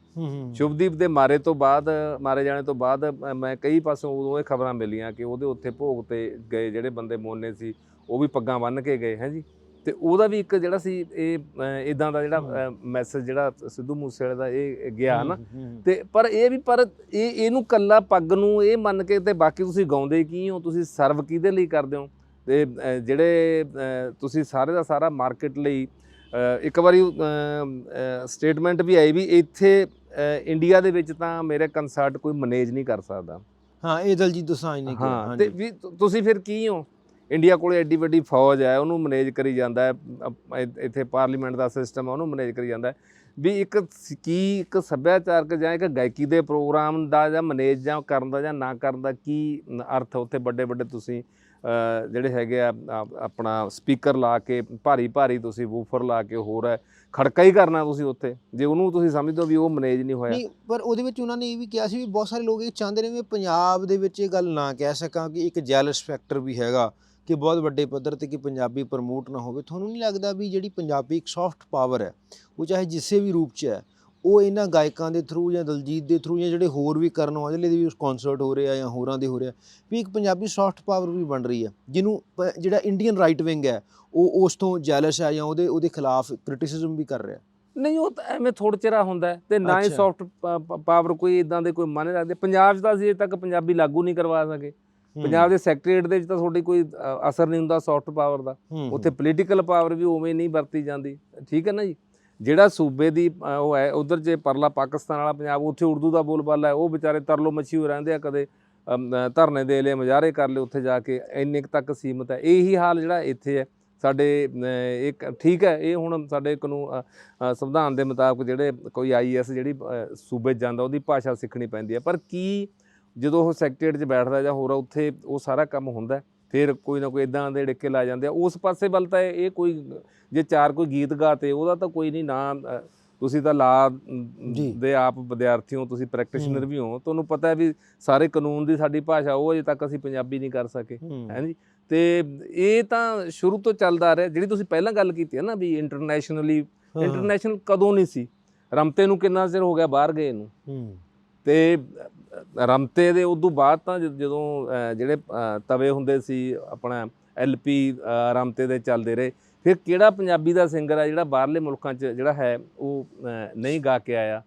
ਸ਼ੁਭਦੀਪ ਦੇ ਮਾਰੇ ਤੋਂ ਬਾਅਦ ਮਾਰੇ ਜਾਣੇ ਤੋਂ ਬਾਅਦ ਮੈਂ ਕਈ ਪਾਸੋਂ ਉਦੋਂ ਇਹ ਖਬਰਾਂ ਮਿਲੀਆਂ ਕਿ ਉਹਦੇ ਉੱਥੇ ਭੋਗ ਤੇ ਗਏ ਜਿਹੜੇ ਬੰਦੇ ਮੋਨੇ ਸੀ ਉਹ ਵੀ ਪੱਗਾਂ ਬੰਨ੍ਹ ਕੇ ਗਏ ਹੈ ਜੀ? ਤੇ ਉਹਦਾ ਵੀ ਇੱਕ ਜਿਹੜਾ ਸੀ ਇਹ ਇਦਾਂ ਦਾ ਜਿਹੜਾ ਮੈਸੇਜ ਜਿਹੜਾ ਸਿੱਧੂ ਮੂਸੇਵਾਲੇ ਦਾ ਇਹ ਗਿਆ ਨਾ। ਤੇ ਪਰ ਇਹ ਵੀ ਪਰ ਇਹ ਇਹਨੂੰ ਕੱਲਾ ਪੱਗ ਨੂੰ ਇਹ ਮੰਨ ਕੇ ਤੇ ਬਾਕੀ ਤੁਸੀਂ ਗਾਉਂਦੇ ਕੀ ਹੋ? ਤੁਸੀਂ ਸਰਵ ਕਿਹਦੇ ਲਈ ਕਰਦੇ ਹੋ? ਤੇ ਜਿਹੜੇ ਤੁਸੀਂ ਸਾਰੇ ਦਾ ਸਾਰਾ ਮਾਰਕੀਟ ਲਈ ਇੱਕ ਵਾਰੀ ਸਟੇਟਮੈਂਟ ਵੀ ਆਈ ਵੀ ਇੱਥੇ ਇੰਡੀਆ ਦੇ ਵਿੱਚ ਤਾਂ ਮੇਰੇ ਕੰਸਰਟ ਕੋਈ ਮੈਨੇਜ ਨਹੀਂ ਕਰ ਸਕਦਾ। ਹਾਂ ਇਹ ਦਲਜੀਤ ਦੋਸਾਂਝ ਨੇ ਕਿਹਾ ਹਾਂ ਤੇ ਵੀ ਤੁਸੀਂ ਫਿਰ ਕੀ ਹੋ? ਇੰਡੀਆ ਕੋਲੇ ਐਡੀ ਵੱਡੀ ਫੌਜ ਹੈ, ਉਹਨੂੰ ਮੈਨੇਜ ਕਰੀ ਜਾਂਦਾ ਹੈ ਇੱਥੇ ਪਾਰਲੀਮੈਂਟ ਦਾ ਸਿਸਟਮ ਹੈ, ਉਹਨੂੰ ਮੈਨੇਜ ਕਰੀ ਜਾਂਦਾ ਵੀ ਇੱਕ ਕੀ ਇੱਕ ਸੱਭਿਆਚਾਰਕ ਜਾਂ ਇੱਕ ਗਾਇਕੀ ਦੇ ਪ੍ਰੋਗਰਾਮ ਦਾ ਜਾਂ ਮੈਨੇਜ ਜਾਂ ਕਰਨ ਦਾ ਜਾਂ ਨਾ ਕਰਨ ਦਾ ਕੀ ਅਰਥ ਉੱਥੇ ਵੱਡੇ ਵੱਡੇ ਤੁਸੀਂ ਜਿਹੜੇ ਹੈਗੇ ਆ, ਆ- ਆਪਣਾ ਸਪੀਕਰ ਲਾ ਕੇ, ਭਾਰੀ ਭਾਰੀ ਤੁਸੀਂ ਵੂਫਰ ਲਾ ਕੇ ਹੋਰ ਹੈ, ਖੜਕਾ ਹੀ ਕਰਨਾ ਤੁਸੀਂ ਉੱਥੇ। ਜੇ ਉਹਨੂੰ ਤੁਸੀਂ ਸਮਝਦੇ ਹੋ ਵੀ ਉਹ ਮੈਨੇਜ ਨਹੀਂ ਹੋਇਆ। ਨਹੀਂ, ਪਰ ਉਹਦੇ ਵਿੱਚ ਉਹਨਾਂ ਨੇ ਇਹ ਵੀ ਕਿਹਾ ਸੀ ਵੀ ਬਹੁਤ ਸਾਰੇ ਲੋਕ ਇਹ ਚਾਹੁੰਦੇ ਨੇ ਵੀ ਪੰਜਾਬ ਦੇ ਵਿੱਚ ਇਹ ਗੱਲ ਨਾ ਕਹਿ ਸਕਾਂ ਕਿ ਇੱਕ ਜੈਲਸ ਫੈਕਟਰ ਵੀ ਹੈਗਾ। ਕਿ ਬਹੁਤ ਵੱਡੇ ਪੱਧਰ ਤੇ ਕਿ ਪੰਜਾਬੀ ਪ੍ਰਮੋਟ ਨਾ ਹੋਵੇ ਤੁਹਾਨੂੰ ਨਹੀਂ ਲੱਗਦਾ ਵੀ ਜਿਹੜੀ ਪੰਜਾਬੀ ਇੱਕ ਸੌਫਟ ਪਾਵਰ ਹੈ ਉਹ ਚਾਹੇ ਜਿਸੇ ਵੀ ਰੂਪ 'ਚ ਹੈ ਉਹ ਇਹਨਾਂ ਗਾਇਕਾਂ ਦੇ ਥਰੂ ਜਾਂ ਦਲਜੀਤ ਦੇ ਥਰੂ ਜਾਂ ਜਿਹੜੇ ਹੋਰ ਵੀ ਕਰਨ ਔਜਲੇ ਦੇ ਵੀ ਕਨਸਰਟ ਹੋ ਰਿਹਾ ਜਾਂ ਹੋਰਾਂ ਦੇ ਹੋ ਰਿਹਾ ਵੀ ਇੱਕ ਪੰਜਾਬੀ ਸੌਫਟ ਪਾਵਰ ਵੀ ਬਣ ਰਹੀ ਹੈ ਜਿਹਨੂੰ ਜਿਹੜਾ ਇੰਡੀਅਨ ਰਾਈਟ ਵਿੰਗ ਹੈ ਉਹ ਉਸ ਤੋਂ ਜੈਲਸ ਹੈ ਜਾਂ ਉਹਦੇ ਉਹਦੇ ਖਿਲਾਫ ਕ੍ਰਿਟਿਸਿਜ਼ਮ ਵੀ ਕਰ ਰਿਹਾ ਨਹੀਂ ਉਹ ਤਾਂ ਐਵੇਂ ਥੋੜ ਚਿਰਾ ਹੁੰਦਾ ਤੇ ਨਾ ਹੀ। ਸੌਫਟ ਪਾਵਰ ਕੋਈ ਇਦਾਂ ਦੇ ਕੋਈ ਮਾਨੇ ਰੱਖਦੇ ਪੰਜਾਬ 'ਚ ਤਾਂ ਅਸੀਂ ਅਜੇ ਤੱਕ ਪੰਜਾਬੀ ਲਾਗੂ ਨਹੀਂ ਕਰਵਾ ਸਕੇ ਪੰਜਾਬ ਦੇ ਸੈਕਟਰੀਏਟ ਦੇ ਵਿੱਚ ਤਾਂ ਤੁਹਾਡੀ ਕੋਈ ਅਸਰ ਨਹੀਂ ਹੁੰਦਾ ਸੌਫਟ ਪਾਵਰ ਦਾ। ਉੱਥੇ ਪੋਲੀਟੀਕਲ ਪਾਵਰ ਵੀ ਉਵੇਂ ਨਹੀਂ ਵਰਤੀ ਜਾਂਦੀ। ਠੀਕ ਹੈ ਨਾ ਜੀ? ਜਿਹੜਾ ਸੂਬੇ ਦੀ ਉਹ ਹੈ ਉਧਰ ਜੇ ਪਰਲਾ ਪਾਕਿਸਤਾਨ ਵਾਲਾ ਪੰਜਾਬ ਉੱਥੇ ਉਰਦੂ ਦਾ ਬੋਲਬਾਲਾ ਹੈ ਉਹ ਵਿਚਾਰੇ ਤਰਲੋ ਮੱਛੀ ਹੋ ਰਹਿੰਦੇ ਆ ਕਦੇ ਧਰਨੇ ਦੇ ਲਏ ਮੁਜ਼ਾਹਰੇ ਕਰ ਲਏ ਉੱਥੇ ਜਾ ਕੇ ਇੰਨੇ ਤੱਕ ਸੀਮਤ ਹੈ। ਇਹੀ ਹਾਲ ਜਿਹੜਾ ਇੱਥੇ ਹੈ ਸਾਡੇ ਇੱਕ ਠੀਕ ਹੈ ਇਹ ਹੁਣ ਸਾਡੇ ਕਾਨੂੰਨ ਸੰਵਿਧਾਨ ਦੇ ਮੁਤਾਬਕ ਜਿਹੜੇ ਕੋਈ ਆਈਐਸ ਜਿਹੜੀ ਸੂਬੇ ਜਾਂਦਾ ਉਹਦੀ ਭਾਸ਼ਾ ਸਿੱਖਣੀ ਪੈਂਦੀ ਹੈ। ਪਰ ਕੀ ਜਦੋਂ ਉਹ ਸੈਕਟਰੀਏਟ 'ਚ ਬੈਠਦਾ ਜਾਂ ਹੋਰ ਉੱਥੇ ਉਹ ਸਾਰਾ ਕੰਮ ਹੁੰਦਾ ਫਿਰ ਕੋਈ ਨਾ ਕੋਈ ਇਦਾਂ ਦੇ ਡਿੱਕੇ ਲਾ ਜਾਂਦੇ ਆ। ਉਸ ਪਾਸੇ ਵੱਲ ਤਾਂ ਇਹ ਕੋਈ ਜੇ ਚਾਰ ਕੋਈ ਗੀਤ ਗਾਤੇ ਉਹਦਾ ਤਾਂ ਕੋਈ ਨਹੀਂ ਨਾ ਤੁਸੀਂ ਤਾਂ ਲਾ। ਦੇ ਆਪ ਵਿਦਿਆਰਥੀ ਹੋ ਤੁਸੀਂ ਪ੍ਰੈਕਟੀਸ਼ਨਰ ਵੀ ਹੋ ਤੁਹਾਨੂੰ ਪਤਾ ਹੈ ਵੀ ਸਾਰੇ ਕਾਨੂੰਨ ਦੀ ਸਾਡੀ ਭਾਸ਼ਾ ਉਹ ਅਜੇ ਤੱਕ ਅਸੀਂ ਪੰਜਾਬੀ ਨਹੀਂ ਕਰ ਸਕੇ ਹੂੰ, ਜੀ? ਤੇ ਇਹ ਤਾਂ ਸ਼ੁਰੂ ਤੋਂ ਚੱਲਦਾ ਆ ਰਿਹਾ। ਜਿਹੜੀ ਤੁਸੀਂ ਪਹਿਲਾਂ ਗੱਲ ਕੀਤੀ ਹੈ ਨਾ ਵੀ ਇੰਟਰਨੈਸ਼ਨਲੀ ਇੰਟਰਨੈਸ਼ਨਲ ਕਦੋਂ ਨਹੀਂ ਸੀ? ਰਮਤੇ ਨੂੰ ਕਿੰਨਾ ਚਿਰ ਹੋ ਗਿਆ ਬਾਹਰ ਗਏ ਨੂੰ? ਤੇ ਰਮਤੇ ਦੇ ਉਦੋਂ ਬਾਅਦ ਤਾਂ ਜਦ- ਜਦੋਂ ਜਿਹੜੇ ਤਵੇ ਹੁੰਦੇ ਸੀ, ਆਪਣਾ ਐਲਪੀ ਰਮਤੇ ਦੇ ਚੱਲਦੇ ਰਹੇ, ਫਿਰ ਕਿਹੜਾ ਪੰਜਾਬੀ ਦਾ ਸਿੰਗਰ ਆ ਜਿਹੜਾ ਬਾਹਰਲੇ ਮੁਲਕਾਂ 'ਚ ਜਿਹੜਾ ਹੈ, ਉਹ ਨਹੀਂ ਗਾ ਕੇ ਆਇਆ?